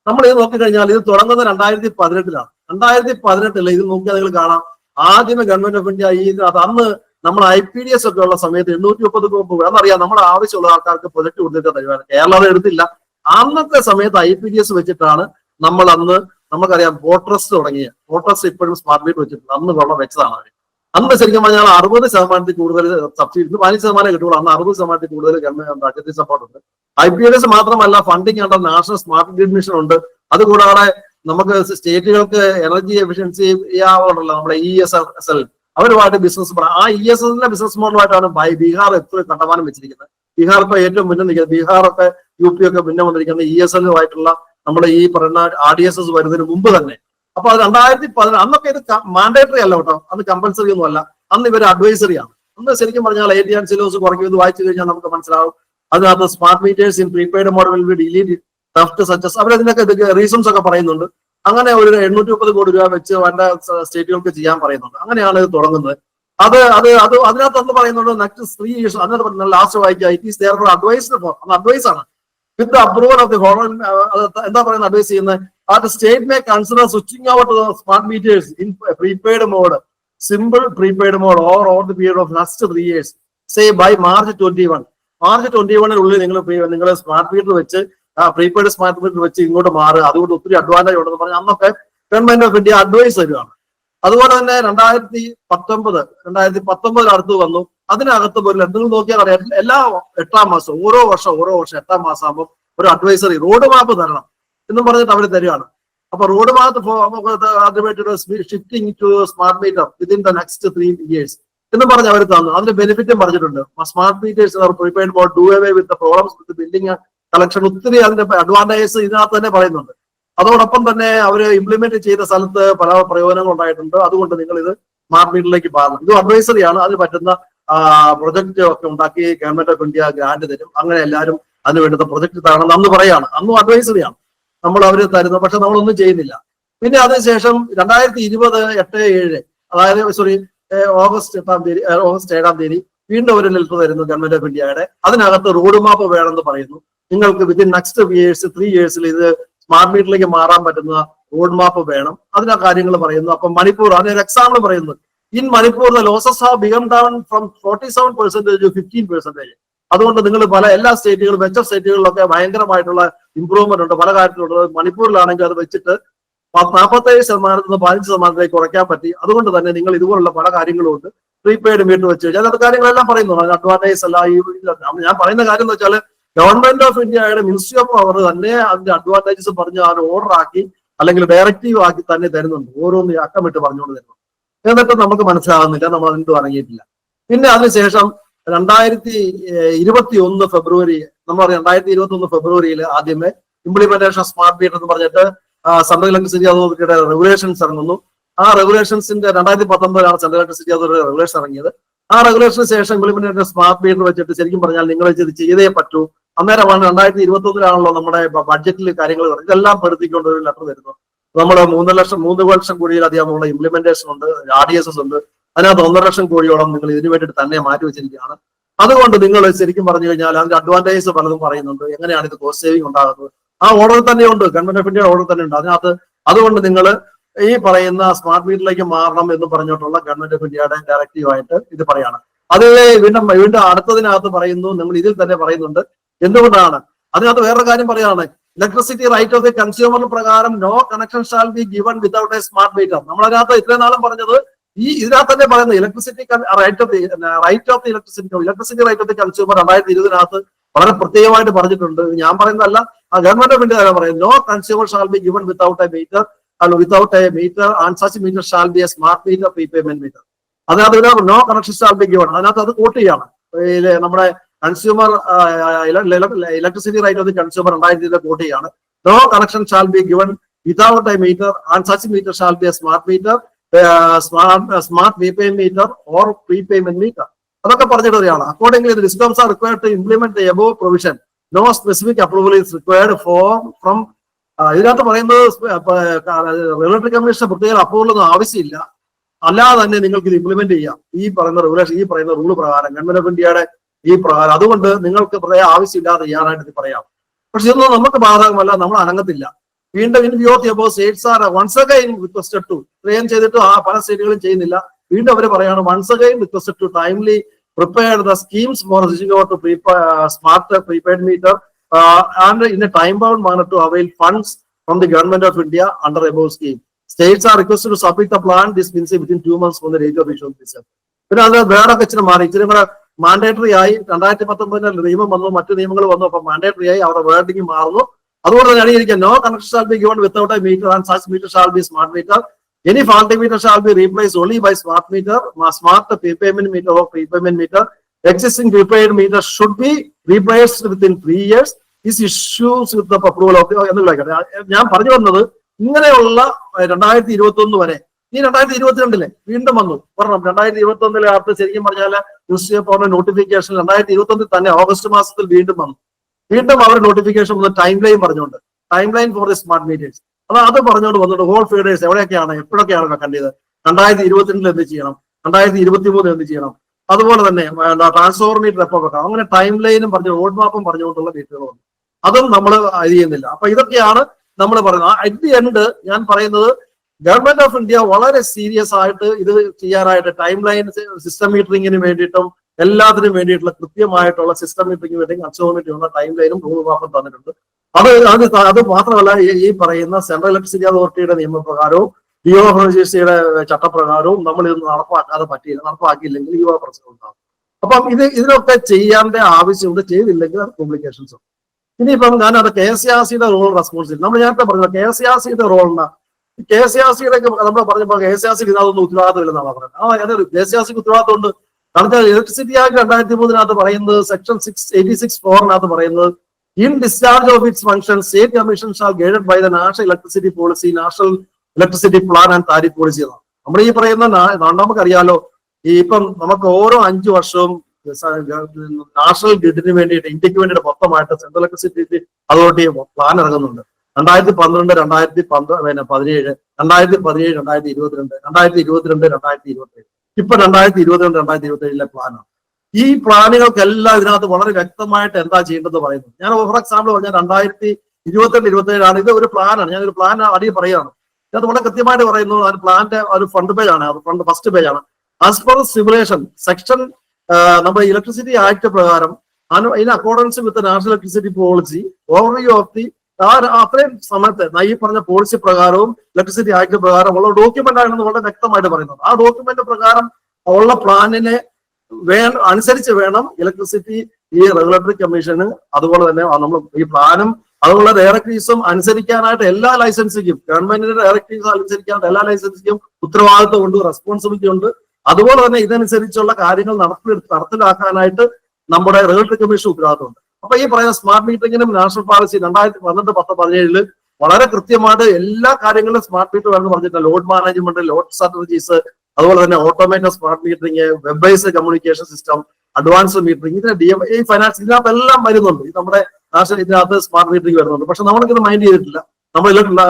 നമ്മൾ ഇത് നോക്കിക്കഴിഞ്ഞാൽ ഇത് തുടങ്ങുന്നത് രണ്ടായിരത്തി പതിനെട്ടിലാണ് രണ്ടായിരത്തി പതിനെട്ടിൽ ഇത് നോക്കിയാൽ നിങ്ങൾ കാണാം. ആദ്യമേ ഗവൺമെന്റ് ഓഫ് ഇന്ത്യ ഈ അന്ന് നമ്മൾ ഐ പി ഡി എസ് ഒക്കെ ഉള്ള സമയത്ത് എണ്ണൂറ്റി മുപ്പത് കോപ്പ് അതറിയാം നമ്മുടെ ആവശ്യമുള്ള ആൾക്കാർക്ക് പ്രൊജക്ട് കൊടുത്തിട്ട് തരുവാണ് കേരളം എടുത്തില്ല. അന്നത്തെ സമയത്ത് ഐ പി ഡി എസ് വെച്ചിട്ടാണ് നമ്മൾ അന്ന് നമുക്കറിയാം വോട്ടർസ് തുടങ്ങിയ വോട്ടർസ് ഇപ്പോഴും സ്മാർട്ട് മീറ്റർ വെച്ചിട്ടുണ്ട്. അന്ന് വെള്ളം വെച്ചതാണ് അവർ അന്ന് ശരിക്കും പറഞ്ഞാൽ അറുപത് ശതമാനത്തിൽ കൂടുതൽ സബ്സിഡി പതിനഞ്ച് ശതമാനം കിട്ടുള്ളൂ. അന്ന് അറുപത് ശതമാനത്തിൽ കൂടുതൽ ഗവൺമെന്റ് ബഡ്ജറ്റ് സപ്പോർട്ട് ഉണ്ട്. ഐ പി എസ് മാത്രമല്ല ഫണ്ടിങ് ഉണ്ട് നാഷണൽ സ്മാർട്ട് ഗ്രിഡ് മിഷൻ ഉണ്ട്. അതുകൂടാതെ നമുക്ക് സ്റ്റേറ്റുകൾക്ക് എനർജി എഫിഷ്യൻസി ഉണ്ടല്ലോ നമ്മുടെ ഇ എസ് എസ് എൽ അവരുമായിട്ട് ബിസിനസ് ആ ഇ എസ് എസിന്റെ ബിസിനസ് മോഡലായിട്ടാണ് ബീഹാർ എത്ര കണ്ടമാനം വെച്ചിരിക്കുന്നത്. ബീഹാർ ഇപ്പൊ ഏറ്റവും മുന്നിൽ നിൽക്കുന്നത്. ബീഹാറൊക്കെ യു പി ഒക്കെ മുന്നേ വന്നിരിക്കുന്നത് ഇ എസ് എല്ലുമായിട്ടുള്ള നമ്മുടെ ഈ പറയുന്ന ആർ ഡി എസ് എസ് വരുന്നതിന് മുമ്പ് തന്നെ. അപ്പൊ അത് രണ്ടായിരത്തി പതിനാറ് അന്നൊക്കെ ഇത് മാൻഡേറ്ററി അല്ല കേട്ടോ. അന്ന് കമ്പൽസറി ഒന്നും അല്ല. അന്ന് ഇവർ അഡ്വൈസറി ആണ്. അന്ന് ശരിക്കും പറഞ്ഞാൽ എ ടി ആൻഡ് സിലോസ് കുറയ്ക്കും ഇത് വായിച്ചു കഴിഞ്ഞാൽ നമുക്ക് മനസ്സിലാവും. അതിനകത്ത് smart meters in prepaid model be delete tuft such as അവരതിനൊക്കെ റീസൺസ് ഒക്കെ പറയുന്നുണ്ട്. അങ്ങനെ ഒരു എണ്ണൂറ്റി മുപ്പത് കോടി രൂപ വെച്ച് വേണ്ട സ്റ്റേറ്റുകൾക്ക് ചെയ്യാൻ പറയുന്നുണ്ട്. അങ്ങനെയാണ് ഇത് തുടങ്ങുന്നത്. അത് അത് അത് അതിനകത്ത് എന്ന് പറയുന്നുണ്ട് നെക്സ്റ്റ് ത്രീ ഇയേഴ്സ് അതിനകത്ത് ലാസ്റ്റ് വായിക്കുക. It is therefore advise for advise ആണ്. With approval of the government എന്താ പറയുന്നത് അഡ്വൈസ് ചെയ്യുന്നത്? അത് state may consider switching out to smart meters in prepaid mode simple prepaid mode over over the period of last three years say by March twenty one March twenty വണ്ണിനുള്ളിൽ നിങ്ങൾ നിങ്ങൾ സ്മാർട്ട് മീറ്റർ വെച്ച് ആ പ്രീപെയ്ഡ് സ്മാർട്ട് മീറ്റർ വെച്ച് ഇങ്ങോട്ട് മാറുക. അതുകൊണ്ട് ഒത്തിരി അഡ്വാന്റേജ് ഉണ്ടെന്ന് പറഞ്ഞാൽ അന്നൊക്കെ ഗവൺമെന്റ് ഓഫ് ഇന്ത്യ അഡ്വൈസ് തരുവാണ്. അതുപോലെ തന്നെ രണ്ടായിരത്തി പത്തൊമ്പത് രണ്ടായിരത്തി പത്തൊമ്പതിൽ അടുത്ത് വന്നു. അതിനകത്ത് ഒരു നിങ്ങൾ നോക്കിയാൽ അറിയാം. എല്ലാ എട്ടാം മാസം ഓരോ വർഷം ഓരോ വർഷം എട്ടാം മാസം ആകുമ്പോൾ ഒരു അഡ്വൈസറി റോഡ് മാപ്പ് തരണം. എന്നും പറഞ്ഞിട്ട് അവർ തരുവാണ്. അപ്പൊ റോഡ് ഭാഗത്ത് ആദ്യമായിട്ട് shifting to smart meter within the next three years എന്ന് പറഞ്ഞ് അവർ തന്നു. അതിന്റെ ബെനിഫിറ്റും പറഞ്ഞിട്ടുണ്ട്. Smart meters prepared for do away with problems with billing collection ഒത്തിരി അതിന്റെ അഡ്വാന്റേജസ് ഇതിനകത്ത് തന്നെ പറയുന്നുണ്ട്. അതോടൊപ്പം തന്നെ അവർ ഇംപ്ലിമെന്റ് ചെയ്ത സ്ഥലത്ത് പല പ്രയോജനങ്ങൾ ഉണ്ടായിട്ടുണ്ട്. അതുകൊണ്ട് നിങ്ങൾ ഇത് സ്മാർട്ട് മീറ്ററിലേക്ക് മാറണം ഇത് അഡ്വൈസറി ആണ്. അതിന് പറ്റുന്ന പ്രൊജക്ട് ഒക്കെ ഉണ്ടാക്കി ഗവൺമെന്റ് ഓഫ് ഇന്ത്യ ഗ്രാന്റ് തരും. അങ്ങനെ എല്ലാവരും അതിന് വേണ്ടുന്ന പ്രൊജക്ട് തരണം അന്ന് പറയാണ്. അന്നും അഡ്വൈസറി ആണ്. നമ്മൾ അവർ തരുന്നു. പക്ഷെ നമ്മളൊന്നും ചെയ്യുന്നില്ല. പിന്നെ അതിനുശേഷം രണ്ടായിരത്തി ഇരുപത് എട്ട് ഏഴ് അതായത് സോറി ഓഗസ്റ്റ് എട്ടാം തീയതി ഓഗസ്റ്റ് ഏഴാം തീയതി വീണ്ടും ഒരു ലെറ്റർ തരുന്നു ഗവൺമെന്റ് ഓഫ് ഇന്ത്യയുടെ. അതിനകത്ത് റോഡ് മാപ്പ് വേണമെന്ന് പറയുന്നു. നിങ്ങൾക്ക് വിത്തിൻ നെക്സ്റ്റ് ഇയേഴ്സ് ത്രീ ഇയേഴ്സിൽ ഇത് സ്മാർട്ട് മീറ്ററിലേക്ക് മാറാൻ പറ്റുന്ന റോഡ് മാപ്പ് വേണം. അതിനാ കാര്യങ്ങൾ പറയുന്നു. അപ്പൊ മണിപ്പൂർ അതിനൊരു എക്സാമ്പിൾ പറയുന്നു. In Manipur the losses have become down from forty seven percentage to fifteen percentage അതുകൊണ്ട് നിങ്ങൾ പല എല്ലാ സ്റ്റേറ്റുകളും വെച്ച സ്റ്റേറ്റുകളിലൊക്കെ ഭയങ്കരമായിട്ടുള്ള ഇമ്പ്രൂവ്മെന്റ് ഉണ്ട്. പല കാര്യത്തിലുണ്ട്. മണിപ്പൂരിലാണെങ്കിൽ അത് വെച്ചിട്ട് നാൽപ്പത്തേഴ് ശതമാനത്തിൽ നിന്ന് പതിനഞ്ച് ശതമാനത്തിലേക്ക് കുറയ്ക്കാൻ പറ്റി. അതുകൊണ്ട് തന്നെ നിങ്ങൾ ഇതുപോലുള്ള പല കാര്യങ്ങളും ഉണ്ട്. പ്രീപെയ്ഡ് മീറ്റർ വെച്ച് കഴിഞ്ഞാൽ അത് കാര്യങ്ങളെല്ലാം പറയുന്നുണ്ട് അഡ്വാന്റേജ് അല്ല ഈ ഞാൻ പറയുന്ന കാര്യം എന്ന് വെച്ചാൽ ഗവൺമെന്റ് ഓഫ് ഇന്ത്യയുടെ മിനിസ്ട്രി ഓഫ് പവർ തന്നെ അതിന്റെ അഡ്വാന്റേജസ് പറഞ്ഞ് ആ ഓർഡർ ആക്കി അല്ലെങ്കിൽ ഡയറക്റ്റീവ് ആക്കി തന്നെ തരുന്നുണ്ട്. ഓരോന്ന് അക്കമിട്ട് പറഞ്ഞുകൊണ്ട് തരുന്നു എന്നിട്ട് നമുക്ക് മനസ്സിലാകുന്നില്ല നമ്മൾ അതിന് ഇറങ്ങിയിട്ടില്ല പിന്നെ അതിനുശേഷം രണ്ടായിരത്തി ഇരുപത്തി ഒന്ന് ഫെബ്രുവരി നമ്മൾ പറയാം രണ്ടായിരത്തി ഇരുപത്തി ഒന്ന് ഫെബ്രുവരിയിൽ ആദ്യമേ ഇംപ്ലിമെന്റേഷൻ സ്മാർട്ട് മീറ്റർ എന്ന് പറഞ്ഞിട്ട് സെൻട്രൽ ഇലക്ട്രിസിറ്റി അതോറിറ്റിയുടെ റെഗുലേഷൻസ് ഇറങ്ങുന്നു. ആ റെഗുലേഷൻസിന്റെ രണ്ടായിരത്തി പത്തൊമ്പതിലാണ് സെൻട്രൽ ഇലക്ട്രിസിറ്റി അതോറിറ്റി റെഗുലേഷൻ ഇറങ്ങിയത്. ആ റെഗുലേഷന് ശേഷം ഇംപ്ലിമെന്റേഷൻ സ്മാർട്ട് മീറ്റർ വെച്ചിട്ട് ശരിക്കും പറഞ്ഞാൽ നിങ്ങൾ ഇത് ചെയ്തേ പറ്റൂ. അന്നേരമാണ് രണ്ടായിരത്തി ഇരുപത്തി ഒന്നിലാണല്ലോ നമ്മുടെ ബഡ്ജറ്റിൽ കാര്യങ്ങൾ. ഇതെല്ലാം പെടുത്തിക്കൊണ്ട് ഒരു ലെറ്റർ വരുന്നു. നമ്മുടെ മൂന്ന് ലക്ഷം മൂന്ന് ലക്ഷം കോടിയിലധികം നമ്മുടെ ഇംപ്ലിമെന്റേഷൻ ഉണ്ട് ആർ ഡി എസ് എസ് ഉണ്ട്. അതിനകത്ത് ഒന്നര ലക്ഷം കോടിയോളം നിങ്ങൾ ഇതിനു വേണ്ടിയിട്ട് തന്നെ മാറ്റി വെച്ചിരിക്കുകയാണ്. അതുകൊണ്ട് നിങ്ങൾ ശരിക്കും പറഞ്ഞു കഴിഞ്ഞാൽ അതിന്റെ അഡ്വാന്റേജസ് പലതും പറയുന്നുണ്ട്. എങ്ങനെയാണ് ഇത് കോസ്റ്റ് സേവിംഗ് ഉണ്ടാകുന്നത്? ആ ഓർഡർ തന്നെയുണ്ട് ഗവൺമെന്റ് ഓഫ് ഇന്ത്യയുടെ ഓർഡർ തന്നെ ഉണ്ട്. അതിനകത്ത് അതുകൊണ്ട് നിങ്ങൾ ഈ പറയുന്ന സ്മാർട്ട് മീറ്ററിലേക്ക് മാറണം എന്ന് പറഞ്ഞിട്ടുള്ള ഗവൺമെന്റ് ഓഫ് ഇന്ത്യയുടെ ഡയറക്റ്റീവ് ആയിട്ട് ഇത് പറയാണ്. അത് വീണ്ടും വീണ്ടും അടുത്തതിനകത്ത് പറയുന്നു നിങ്ങൾ ഇതിൽ തന്നെ പറയുന്നുണ്ട്. എന്തുകൊണ്ടാണ്? അതിനകത്ത് വേറൊരു കാര്യം പറയാണ്. Electricity right of the consumer പ്രകാരം no connection shall be given without a smart meter നമ്മളതിനകത്ത് ഇത്രയും നാളും പറഞ്ഞത് ഈ ഇതിനകത്ത് തന്നെ പറയുന്നത് electricity right of right of electricity electricity right of consumer രണ്ടായിരത്തി ഇരുപതിനകത്ത് വളരെ പ്രത്യേകമായിട്ട് പറഞ്ഞിട്ടുണ്ട്. ഞാൻ പറയുന്നതല്ല ഗവൺമെന്റ് ഓഫ് ഇന്ത്യ പറയുന്നത് no consumer shall be given without a meter അല്ല without a meter and meter shall be a smart meter prepayment meter അതിനകത്ത് no connection shall be given അതിനകത്ത് അത് കോട്ട് ചെയ്യാണ്. നമ്മുടെ consumer electricity right of consumer രണ്ടായിരത്തി കോട്ട് ചെയ്യാണ്. No connection shall be given without a meter and meter shall be a smart meter smart we prepayment meter or pre prepayment meter. അതൊക്കെ പറഞ്ഞിട്ട് വരികയാണ് accordingly the are required to implement the above provision no specific approval is required for from ഇതിനകത്ത് പറയുന്നത് റെഗുലേറ്ററി കമ്മീഷൻ പ്രത്യേക അപ്രൂവൽ ഒന്നും ആവശ്യമില്ല. അല്ലാതെ തന്നെ നിങ്ങൾക്ക് ഇത് ഇംപ്ലിമെന്റ് ചെയ്യാം. ഈ പറയുന്ന റെഗുലേഷൻ ഈ പറയുന്ന റൂൾ പ്രകാരം ഗവൺമെന്റ് ഓഫ് ഇന്ത്യയുടെ ഈ പ്രകാരം. അതുകൊണ്ട് നിങ്ങൾക്ക് പ്രത്യേക ആവശ്യമില്ലാതെ ചെയ്യാനായിട്ട് ഇത് പറയാം. പക്ഷെ ഇതൊന്നും നമുക്ക് ബാധകമല്ല നമ്മൾ അനങ്ങത്തില്ല. വീണ്ടും in view of above states are once again requested to ഇത്രയും ചെയ്തിട്ട് ആ പല സ്റ്റേറ്റുകളും ചെയ്യുന്നില്ല. വീണ്ടും അവർ പറയാണ് once again requested to timely prepare the schemes for to out to smart prepaid meter and in a time bound to to avail funds from the government of India under scheme. Scheme states are to to submit plan. Plan means within within months months the date of of of this. പിന്നെ അത് വേറൊക്കെ ഇച്ചിരി മാറി. ഇച്ചിരി കൂടെ മാൻഡേറ്ററി ആയി. രണ്ടായിരത്തി പത്തൊമ്പതിൽ നിയമം വന്നു. മറ്റു നിയമങ്ങൾ വന്നു. അപ്പൊ മാൻഡേറ്ററി ആയി. അവരുടെ വേർഡിങ് മാറുന്നു. അതുകൊണ്ട് തന്നെ അടിയിരിക്കുക no connection shall be given without a meter and such meter shall be smart meter any faulty meter shall be replace only by smart meter smart prepayment meter of pre payment meter existing prepaid meter should be replaced within three years. This issues with the approval of the എന്നുള്ള ഞാൻ പറഞ്ഞു വന്നത് ഇങ്ങനെയുള്ള രണ്ടായിരത്തി ഇരുപത്തി ഒന്ന് വരെ. ഈ രണ്ടായിരത്തി ഇരുപത്തിരണ്ടിലെ വീണ്ടും വന്നു. പറഞ്ഞു രണ്ടായിരത്തി ഇരുപത്തി ഒന്നിലെ അടുത്ത് ശരിക്കും പറഞ്ഞാൽ ന്യൂസ് പേപ്പറിന്റെ നോട്ടിഫിക്കേഷൻ രണ്ടായിരത്തി ഇരുപത്തി ഒന്നിൽ തന്നെ ഓഗസ്റ്റ് മാസത്തിൽ വീണ്ടും വന്നു. വീണ്ടും അവർ നോട്ടിഫിക്കേഷൻ വന്ന് ടൈം ലൈൻ പറഞ്ഞുകൊണ്ട് timeline for the smart meters അപ്പൊ അത് പറഞ്ഞുകൊണ്ട് വന്നിട്ട് ഹോൾ ഫീഡേഴ്സ് എവിടെയൊക്കെയാണ് എപ്പോഴൊക്കെയാണ് കണ്ടത്? രണ്ടായിരത്തി ഇരുപത്തിരണ്ടിൽ എന്ത് ചെയ്യണം? രണ്ടായിരത്തി ഇരുപത്തി മൂന്നിൽ എന്ത് ചെയ്യണം? അതുപോലെ തന്നെ ട്രാൻസ്ഫോർ മീറ്റർ വെക്കാം അങ്ങനെ ടൈം ലൈനും പറഞ്ഞു റോഡ് മാപ്പും പറഞ്ഞുകൊണ്ടുള്ള ഡീറ്റെയിലുണ്ട് അതും നമ്മൾ ഇത് ചെയ്യുന്നില്ല. അപ്പൊ ഇതൊക്കെയാണ് നമ്മൾ പറയുന്നത്. അറ്റ് ദി എൻഡ് ഞാൻ പറയുന്നത് ഗവൺമെന്റ് ഓഫ് ഇന്ത്യ വളരെ സീരിയസ് ആയിട്ട് ഇത് ചെയ്യാനായിട്ട് ടൈം ലൈൻ സിസ്റ്റം മീറ്ററിങ്ങിന് വേണ്ടിയിട്ടും എല്ലാത്തിനും വേണ്ടിയിട്ടുള്ള കൃത്യമായിട്ടുള്ള സിസ്റ്റം മീറ്ററിംഗ് വേണ്ടി അക്സോമിറ്റിയുള്ള ടൈം ലൈനും റൂൾ മാപ്പും തന്നിട്ടുണ്ട്. അത് അത് അത് മാത്രമല്ല ഈ- പറയുന്ന സെൻട്രൽ ഇലക്ട്രിസിറ്റി അതോറിറ്റിയുടെ നിയമപ്രകാരവും യുവ യുടെ ചട്ടപ്രകാരവും നമ്മൾ ഇത് നടപ്പാക്കാതെ പറ്റിയില്ല നടപ്പാക്കിയില്ലെങ്കിൽ യുവ പ്രശ്നം ഉണ്ടാകും. അപ്പം ഇത് ഇതിനൊക്കെ ചെയ്യേണ്ട ആവശ്യമുണ്ട് ചെയ്തില്ലെങ്കിൽ അത് കോംപ്ലിക്കേഷൻസ് ഉണ്ട് ഇനിയിപ്പം ഞാൻ അത് കെ എസ് ആർ സിയുടെ റോൾ റെസ്പോൺസിബിലിറ്റി നമ്മൾ നേരത്തെ പറഞ്ഞത് കെ എസ് ആർ സിയുടെ എന്നാ കെ എസ് ആർ സിയുടെ നമ്മൾ പറഞ്ഞപ്പോൾ കെ എസ് ആർ സിക്ക് ഇതിനകത്തൊന്നും ഉത്തരവാദിത്തമില്ലെന്നാണ് പറഞ്ഞത്. ആ അത് കെ എസ് ആർ സിക്ക് ഉത്തരവാദിത്തമുണ്ട് കാരണം ഇലക്ട്രിസിറ്റി ആക്ട് രണ്ടായിരത്തി മൂന്നിനകത്ത് പറയുന്നത് സെക്ഷൻ സിക്സ് എയ്റ്റി സിക്സ് ഫോറിനകത്ത് പറയുന്നത് in discharge of its function state commission shall guided by the national electricity policy national electricity plan and tariff policy എന്നാണ്. നമ്മൾ ഈ പറയുന്ന നമുക്കറിയാലോ ഈ ഇപ്പം നമുക്ക് ഓരോ അഞ്ചു വർഷവും നാഷണൽ ഗ്രിഡിന് വേണ്ടിയിട്ട് ഇന്ത്യയ്ക്ക് വേണ്ടിയിട്ട് മൊത്തമായിട്ട് സെൻട്രൽ ഇലക്ട്രിസിറ്റി അതോറിറ്റി പ്ലാൻ ഇറങ്ങുന്നുണ്ട്. രണ്ടായിരത്തി പന്ത്രണ്ട് രണ്ടായിരത്തി പന്ത്ര പിന്നെ പതിനേഴ് രണ്ടായിരത്തി പതിനേഴ് രണ്ടായിരത്തി ഇരുപത്തിരണ്ട് രണ്ടായിരത്തി ഇരുപത്തിരണ്ട് രണ്ടായിരത്തി ഇരുപത്തി ഏഴ് ഇപ്പൊ രണ്ടായിരത്തി ഇരുപത്തിരണ്ട് രണ്ടായിരത്തി ഇരുപത്തി ഏഴിലെ പ്ലാനാണ് ഈ പ്ലാനുകൾക്കെല്ലാം ഇതിനകത്ത് വളരെ വ്യക്തമായിട്ട് എന്താ ചെയ്യേണ്ടത് പറയുന്നത് ഞാൻ ഫോർ എക്സാമ്പിൾ പറഞ്ഞാൽ രണ്ടായിരത്തി ഇരുപത്തിരണ്ട് ഇരുപത്തി ഏഴാണ് ഇത് ഒരു പ്ലാനാണ് ഞാൻ ഒരു പ്ലാൻ അടി പറയുകയാണ്. ഇതിനകത്ത് വളരെ കൃത്യമായിട്ട് പറയുന്നു അത് പ്ലാന്റെ ഒരു ഫ്രണ്ട് പേജ് ആണ്. ഫ്രണ്ട് ഫസ്റ്റ് പേജ് ആണ്. ആസ് പെർ സിമുലേഷൻ സെക്ഷൻ നമ്മുടെ ഇലക്ട്രിസിറ്റി ആക്ട് പ്രകാരം in accordance with national electricity policy overview of the ആ അത്രയും സമയത്ത് ഈ പറഞ്ഞ പോളിസി പ്രകാരവും ഇലക്ട്രിസിറ്റി ആക്ട് പ്രകാരം ഉള്ള ഡോക്യുമെന്റ് ആണെന്ന് വളരെ വ്യക്തമായിട്ട് പറയുന്നത്. ആ ഡോക്യുമെന്റ് പ്രകാരം ഉള്ള പ്ലാനിനെ വേ അനുസരിച്ച് വേണം ഇലക്ട്രിസിറ്റി ഈ റെഗുലേറ്ററി കമ്മീഷന് അതുപോലെ തന്നെ നമ്മൾ ഈ പ്ലാനും അതുപോലെ ഡയറക്ടീവ്സും അനുസരിക്കാനായിട്ട് എല്ലാ ലൈസൻസിക്കും ഗവൺമെന്റിന്റെ ഡയറക്ടീവ്സ് അനുസരിക്കാനായിട്ട് എല്ലാ ലൈസൻസിക്കും ഉത്തരവാദിത്വം ഉണ്ട് റെസ്പോൺസിബിലിറ്റി ഉണ്ട്. അതുപോലെ തന്നെ ഇതനുസരിച്ചുള്ള കാര്യങ്ങൾ നടത്തി നടപ്പിലാക്കാനായിട്ട് നമ്മുടെ റെഗുലേറ്ററി കമ്മീഷൻ ഉത്തരവാദിത്തമുണ്ട് അപ്പൊ ഈ പറയുന്ന സ്മാർട്ട് മീറ്ററിങ്ങിനും നാഷണൽ പോളിസി രണ്ടായിരത്തി പന്ത്രണ്ട് പത്ത് പതിനേഴിൽ വളരെ കൃത്യമായിട്ട് എല്ലാ കാര്യങ്ങളും സ്മാർട്ട് മീറ്റർ വേണമെന്ന് പറഞ്ഞിട്ടുണ്ട്. ലോഡ് മാനേജ്മെന്റ് ലോഡ് സ്ട്രാറ്റജീസ് അതുപോലെ തന്നെ automated smart metering web based communication system advance metering ഇതിന് ഡി എം ഈ ഫൈനാൻസ് ഇതിനകത്ത് എല്ലാം വരുന്നുണ്ട്. ഈ നമ്മുടെ നാഷണൽ ഇതിനകത്ത് സ്മാർട്ട് മീറ്ററിംഗ് വരുന്നുണ്ട്. പക്ഷെ നമ്മൾക്കിത് മൈൻഡ് ചെയ്തിട്ടില്ല. നമ്മൾ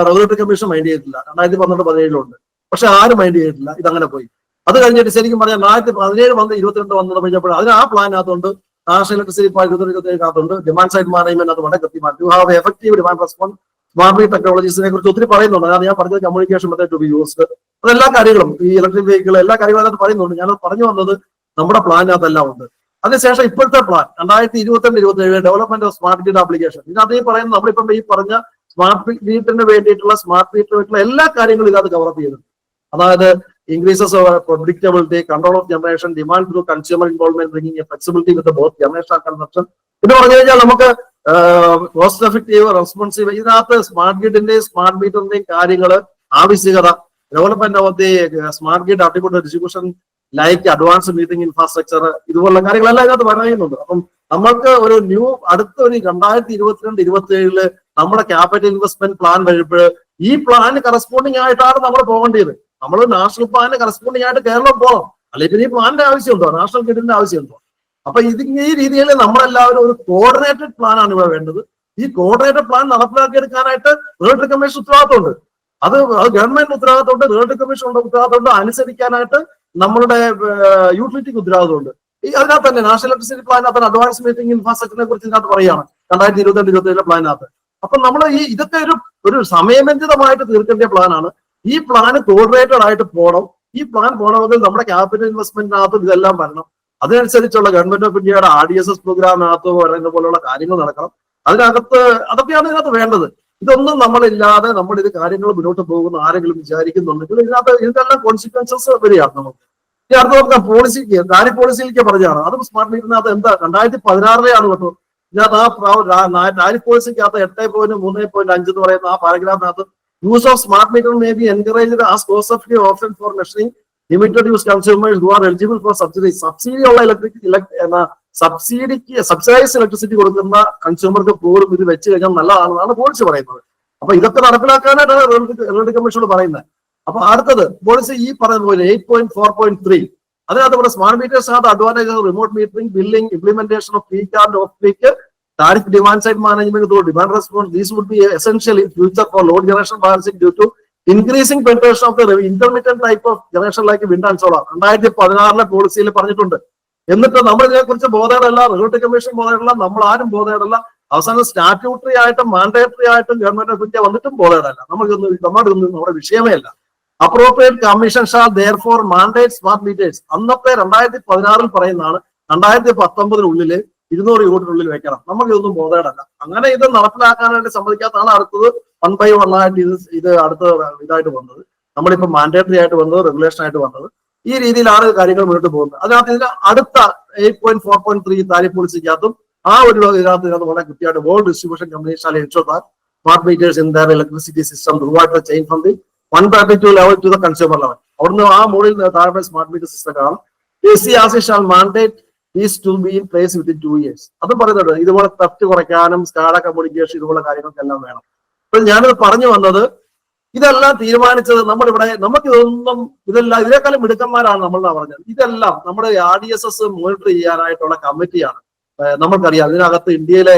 റെഗുലേറ്ററി കമ്മീഷൻ മൈൻഡ് ചെയ്തിട്ടില്ല. രണ്ടായിരത്തി പന്ത്രണ്ട് പതിനേഴിലുണ്ട്. പക്ഷെ ആരും മൈൻഡ് ചെയ്തിട്ടില്ല. ഇത് അങ്ങനെ പോയി. അത് കഴിഞ്ഞിട്ട് ശരിക്കും പറഞ്ഞാൽ രണ്ടായിരത്തി പതിനേഴ് വന്ന് ഇരുപത്തിരണ്ട് വന്നത് കഴിഞ്ഞപ്പോൾ അതിന് ആ പ്ലാനകത്തുണ്ട് നാഷണൽ ഇലക്ട്രിസിറ്റി ഇരുപത്തിയേഴകത്തുണ്ട് ഡിമാൻഡ് സൈഡ് മാനേജ്മെന്റ് അത് വളരെ കൃത്യമാണ് you have effective demand response smart ടെക്നോളജീസിനെ കുറിച്ച് ഒത്തിരി പറയുന്നുണ്ട്. അതാണ് ഞാൻ പറഞ്ഞത് communication method to be used അതെല്ലാ കാര്യങ്ങളും ഈ ഇലക്ട്രിക് വെഹിക്കിൾ എല്ലാ കാര്യങ്ങളും അതിനകത്ത് പറയുന്നുണ്ട്. ഞാൻ പറഞ്ഞു വന്നത് നമ്മുടെ പ്ലാനകത്തെല്ലാം ഉണ്ട്. അതിനുശേഷം ഇപ്പോഴത്തെ പ്ലാൻ രണ്ടായിരത്തി ഇരുപത്തിരണ്ട് ഇരുപത്തി ഏഴ് development of smart grid application ഇതിനകത്ത് ഈ പറയുന്നത് നമ്മളിപ്പം ഈ പറഞ്ഞ സ്മാർട്ട് മീറ്ററിന് വേണ്ടിയിട്ടുള്ള സ്മാർട്ട് മീറ്റർ വേണ്ടിയിട്ടുള്ള എല്ലാ കാര്യങ്ങളും ഇതിനകത്ത് കവറപ്പ് ചെയ്യുന്നുണ്ട്. അതായത് increases our predictability, control of generation, demand through consumer involvement, bringing a flexibility with the both generation and consumption. ഇത് പറഞ്ഞു കഴിഞ്ഞാൽ നമുക്ക് കോസ്റ്റ് എഫക്റ്റീവ് റെസ്പോൺസീവ് ഇതിനകത്ത് സ്മാർട്ട് ഗ്രിഡിന്റെയും സ്മാർട്ട് മീറ്ററിന്റെയും കാര്യങ്ങൾ ആവശ്യകത. Development of the smart grid artificial distribution like advance meeting infrastructure ഇതുപോലുള്ള കാര്യങ്ങളെല്ലാം ഇതിനകത്ത് പറയുന്നുണ്ട്. അപ്പം നമ്മൾക്ക് ഒരു ന്യൂ അടുത്ത ഒരു രണ്ടായിരത്തി ഇരുപത്തിരണ്ട് ഇരുപത്തി ഏഴിൽ നമ്മുടെ ക്യാപിറ്റൽ ഇൻവെസ്റ്റ്മെന്റ് പ്ലാൻ വരുമ്പോൾ ഈ പ്ലാൻ കറസ്പോണ്ടിങ് ആയിട്ടാണ് നമ്മൾ പോകേണ്ടത് നമ്മൾ നാഷണൽ പ്ലാനിന് കറസ്പോണ്ടിങ് ആയിട്ട് കേരളം പോകണം അല്ലെങ്കിൽ ഈ പ്ലാനിന്റെ ആവശ്യമുണ്ടോ? നാഷണൽ ഗ്രിഡിന്റെ ആവശ്യമുണ്ടോ? അപ്പൊ ഇത് ഈ രീതിയിൽ നമ്മളെല്ലാവരും ഒരു കോർഡിനേറ്റഡ് പ്ലാൻ ആണ് ഇവിടെ വേണ്ടത്. ഈ കോർഡിനേറ്റഡ് പ്ലാൻ നടപ്പിലാക്കിയെടുക്കാനായിട്ട് റെഗുലേറ്ററി കമ്മീഷൻ ഉത്തരവാദിത്തമുണ്ട്. അത് ഗവൺമെന്റ് ഉത്തരവാദിത്തമുണ്ട് കമ്മീഷൻ കമ്മീഷന്റെ ഉത്തരവാദിത്തമുണ്ട്. അനുസരിക്കാനായിട്ട് നമ്മളുടെ യൂട്ടിലിറ്റിക്ക് ഉത്തരവാദിത്തമുണ്ട്. ഈ അതിനകത്ത് തന്നെ നാഷണൽ ഇലക്ട്രിസിറ്റി പ്ലാനകത്ത് അഡ്വാൻസ് മീറ്റിംഗ് ഇൻഫ്രാസ്ട്രക്ചറിനെ കുറിച്ച് ഇതിനകത്ത് പറയുകയാണ് രണ്ടായിരത്തി ഇരുപത്തി ഇരുപത്തി ഏഴിലെ അപ്പൊ നമ്മൾ ഈ ഇതൊക്കെ ഒരു ഒരു സമയബന്ധിതമായിട്ട് തീർക്കേണ്ട പ്ലാനാണ് ഈ പ്ലാൻ കോർഡിനേറ്റഡ് ആയിട്ട് പോകണം ഈ പ്ലാൻ പോകണമെങ്കിൽ നമ്മുടെ ക്യാപിറ്റൽ ഇൻവെസ്റ്റ്മെന്റിനകത്തും ഇതെല്ലാം വരണം അതിനനുസരിച്ചുള്ള ഗവൺമെന്റ് ഓഫ് ഇന്ത്യയുടെ ആർ ഡി എസ് എസ് പ്രോഗ്രാമിനകത്ത് പറയുന്ന പോലുള്ള കാര്യങ്ങൾ നടക്കണം അതിനകത്ത് അതൊക്കെയാണ് ഇതിനകത്ത് വേണ്ടത് ഇതൊന്നും നമ്മളില്ലാതെ നമ്മൾ ഇത് കാര്യങ്ങൾ മുന്നോട്ട് പോകുന്ന ആരെങ്കിലും വിചാരിക്കുന്നുണ്ടെങ്കിൽ ഇതിനകത്ത് ഇതിനെല്ലാം കോൺസിക്വൻസസ് വരികയാണ് നമുക്ക് ഈ അടുത്ത നമുക്ക് പോളിസിക്ക് ദാരി പോളിസിയിലേക്ക് പറഞ്ഞാണ് അതും സ്മാർട്ട് മീറ്ററിനകത്ത് എന്താ രണ്ടായിരത്തി പതിനാറിലെയാണ് കേട്ടോ ഇതിനകത്ത് ആ ഡാരി പോളിസിക്കകത്ത് എട്ട് പോയിന്റ് മൂന്ന് പോയിന്റ് അഞ്ച് എന്ന് പറയുന്ന ആ പാരഗ്രാഫിനകത്ത് use of smart meter may be encouraged as cost effective option for measuring limited use consumers who are eligible for subsidy. Subsidy ഉള്ള ഇലക്ട്രിക് എന്ന സബ്സിഡിക്ക് സബ്സിഡൈസ് ഇലക്ട്രിസിറ്റി കൊടുക്കുന്ന കൺസ്യൂമർക്ക് പോലും ഇത് വെച്ച് കഴിഞ്ഞാൽ നല്ലതാണെന്നാണ് പോളിസി പറയുന്നത്. അപ്പൊ ഇതൊക്കെ നടപ്പിലാക്കാനായിട്ടാണ് റെഗുലേറ്ററി കമ്മീഷനോട് പറയുന്നത്. അപ്പൊ അടുത്തത് പോളിസി ഈ പറയുന്ന പോലെ eight point four point three അതിനകത്ത് ഇവിടെ സ്മാർട്ട് മീറ്റേഴ്സ് ആണ്. Advantage remote metering billing implementation of peak and off peak tariff demand side management through demand response these would be essential in future for load generation balancing due to increasing penetration of the intermediate type of generation like wind and solar രണ്ടായിരത്തി പതിനാറിലെ പോളിസിയിൽ പറഞ്ഞിട്ടുണ്ട്. എന്നിട്ട് നമ്മൾ ഇതിനെക്കുറിച്ച് ബോധേടല്ല റെഗുലേറ്ററി കമ്മീഷൻ ബോധേടല്ല നമ്മൾ ആരും ബോധേടല്ല. അവസാനം സ്റ്റാറ്റ്യൂട്ടറി ആയിട്ടും മാൻഡേറ്ററി ആയിട്ടും ഗവൺമെന്റ് ഓഫ് ഇന്ത്യ വന്നിട്ടും ബോധേടല്ല. നമ്മൾക്കൊന്നും നമ്മുടെ ഒന്നും നമ്മുടെ വിഷയമേ അല്ല. Appropriate commission shall therefore mandate smart meters അന്നത്തെ രണ്ടായിരത്തി പതിനാറിൽ പറയുന്നതാണ് രണ്ടായിരത്തി പത്തൊമ്പതിനുള്ളിൽ ഇരുന്നൂറ് യൂണിറ്റിനുള്ളിൽ വെക്കണം. നമുക്ക് ഇതൊന്നും ബോധേടല്ല. അങ്ങനെ ഇത് നടപ്പിലാക്കാനായിട്ട് സമ്മതിക്കാത്തതാണ് അടുത്തത് വൺ ബൈ വൺ ആയിട്ട് ഇത് ഇത് അടുത്ത ഇതായിട്ട് വന്നത്. നമ്മളിപ്പോ മാൻഡേറ്ററി ആയിട്ട് വന്നത് റെഗുലേഷൻ ആയിട്ട് വന്നത്. ഈ രീതിയിലാണ് കാര്യങ്ങൾ മുന്നോട്ട് പോകുന്നത്. അതിനകത്ത് ഇതിന്റെ അടുത്ത eight point four point three tariff പോളിസിക്കകത്തും ആ ഒരു ഇതിനകത്ത് ഇതിനകത്ത് വളരെ കൃത്യമായിട്ട് world distribution company shall ensure that smart meters in their electricity system reward chain from the one thirty two level to the consumer level അവിടുന്ന് ആ മോഡിൽ താഴെ സ്മാർട്ട് മീറ്റർ സിസ്റ്റം കാണാം. A C ആസി shall mandate is to be in place within two years അത് പറയുന്നുണ്ട് ഇതുപോലെ തട്ട് കുറയ്ക്കാനും സ്കാഡ കമ്മ്യൂണിക്കേഷൻ ഇതുപോലെ കാര്യങ്ങൾക്കെല്ലാം വേണം. അപ്പൊ ഞാനത് പറഞ്ഞു വന്നത് ഇതെല്ലാം തീരുമാനിച്ചത് നമ്മളിവിടെ നമുക്ക് ഇതൊന്നും ഇതെല്ലാം ഇതിനേക്കാളും മിടുക്കന്മാരാണ് നമ്മൾ പറഞ്ഞത്. ഇതെല്ലാം നമ്മുടെ R D S S monitor ചെയ്യാനായിട്ടുള്ള കമ്മിറ്റിയാണ്. നമുക്കറിയാം അതിനകത്ത് ഇന്ത്യയിലെ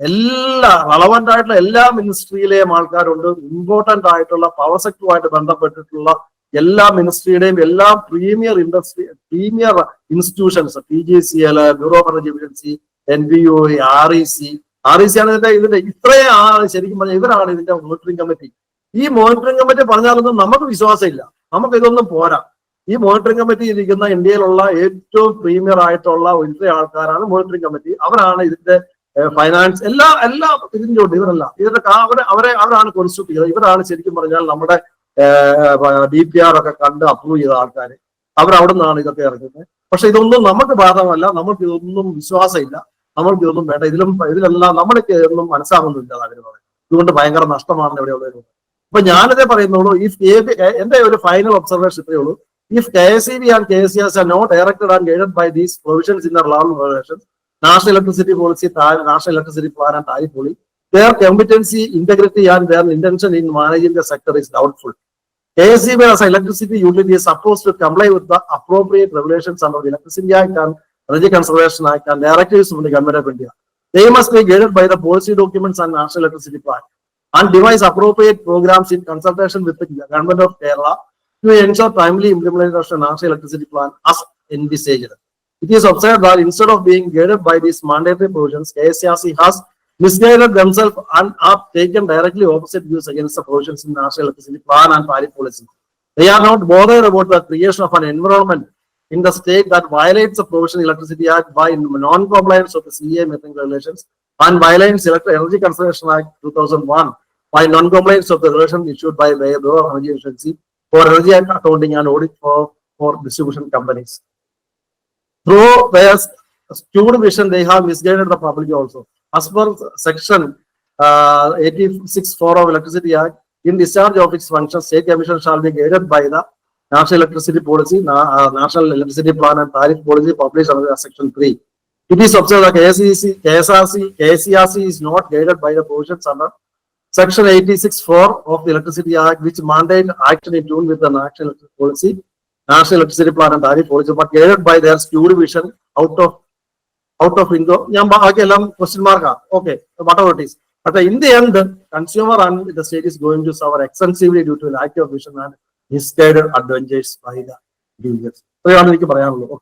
എല്ലാ റളവന്റ് ആയിട്ടുള്ള എല്ലാ മിനിസ്ട്രിയിലെയും ആൾക്കാരുണ്ട് ഇമ്പോർട്ടന്റ് ആയിട്ടുള്ള പവർ സെക്ടറുമായിട്ട് ബന്ധപ്പെട്ടിട്ടുള്ള എല്ലാ മിനിസ്ട്രിയുടെയും എല്ലാ premier industry premier institutions P G C L bureau of energy efficiency N B O R E C R E C ആണ് ഇതിന്റെ ഇതിന്റെ ഇത്രയും ആണ് ശരിക്കും പറഞ്ഞാൽ ഇവരാണ് ഇതിന്റെ മോണിറ്ററിംഗ് കമ്മിറ്റി ഈ മോണിറ്ററിംഗ് കമ്മിറ്റി പറഞ്ഞാലൊന്നും നമുക്ക് വിശ്വാസമില്ല. നമുക്ക് ഇതൊന്നും പോരാ. ഈ മോണിറ്ററിംഗ് കമ്മിറ്റി ഇരിക്കുന്ന ഇന്ത്യയിലുള്ള ഏറ്റവും പ്രീമിയർ ആയിട്ടുള്ള ഒരു ആൾക്കാരാണ് മോണിറ്ററിംഗ് കമ്മിറ്റി അവരാണ് ഇതിന്റെ ഫൈനാൻസ് എല്ലാ എല്ലാ ഇതിന്റെ ഉണ്ട്. ഇവരല്ല. ഇവരുടെ അവരെ അവരെ അവരാണ് കോൺസ്റ്റിറ്റ്യൂട്ട് ചെയ്തത്. ഇവരാണ് ശരിക്കും പറഞ്ഞാൽ നമ്മുടെ ഡി പി ആർ ഒക്കെ കണ്ട് അപ്രൂവ് ചെയ്ത ആൾക്കാർ അവരവിടെ നിന്നാണ് ഇതൊക്കെ ഇറങ്ങുന്നത് പക്ഷെ ഇതൊന്നും നമുക്ക് ബാധകമല്ല. നമുക്ക് ഇതൊന്നും വിശ്വാസമില്ല. നമ്മൾക്ക് ഇതൊന്നും വേണ്ട. ഇതിലും ഇതിലെല്ലാം നമ്മൾക്ക് ഇതൊന്നും മനസ്സാകുന്നില്ല അവർ പറയുന്നത്. ഇതുകൊണ്ട് ഭയങ്കര നഷ്ടമാണെന്ന് എവിടെയുള്ളവർ അപ്പൊ ഞാനിതേ പറയുന്നുള്ളൂ ഇഫ് എന്റെ ഒരു ഫൈനൽ ഒബ്സർവേഷൻ ഇത്രയേ ഉള്ളൂ. If K E B and K S R not directed and guided by these provisions in the law regulations national electricity policy national electricity plan and tariff policy their competency, integrity, and their intention in managing the sector is doubtful. KSEB as electricity utility is supposed to comply with the appropriate regulations under the Electricity Act and Energy Conservation Act and directives from the Government of India. They must be guided by the policy documents and National Electricity Plan and devise appropriate programs in consultation with the Government of Kerala to ensure timely implementation of the National Electricity Plan as envisaged. It is observed that instead of being guided by these mandatory provisions, KSRC has misguided themselves and have taken directly opposite views against the provisions in National Electricity Plan and Tariff Policy. They are not bothered about the creation of an environment in the state that violates the provision Electricity Act by non-compliance of the CA methane regulations and violates Electric Energy Conservation Act 2001 by non-compliance of the regulation issued by the Bureau Energy Efficiency for energy accounting and audit for, for distribution companies. Through their skewed vision, they have misguided the public also. As per section uh, 86.4 of Electricity Act, in discharge of its functions, state commission shall be guided by the National Electricity Policy, Na- uh, National Electricity Plan and Tariff Policy published under section 3. It is observed that KSEC, KSRC, KCRC is not guided by the provisions under section 86.4 of the Electricity Act, which mandate action in tune with the National Electricity Policy, National Electricity Plan and Tariff Policy, but guided by their skewed vision out of out of Indo ഞാൻ ബാക്കിയെല്ലാം ക്വസ്റ്റ്യൻ മാർക്കാ okay whatever it is പക്ഷേ in the end consumer and the state is going to suffer expensively due to lack of vision and misguided adventures by the users അതാണ് എനിക്ക് പറയാനുള്ളത്.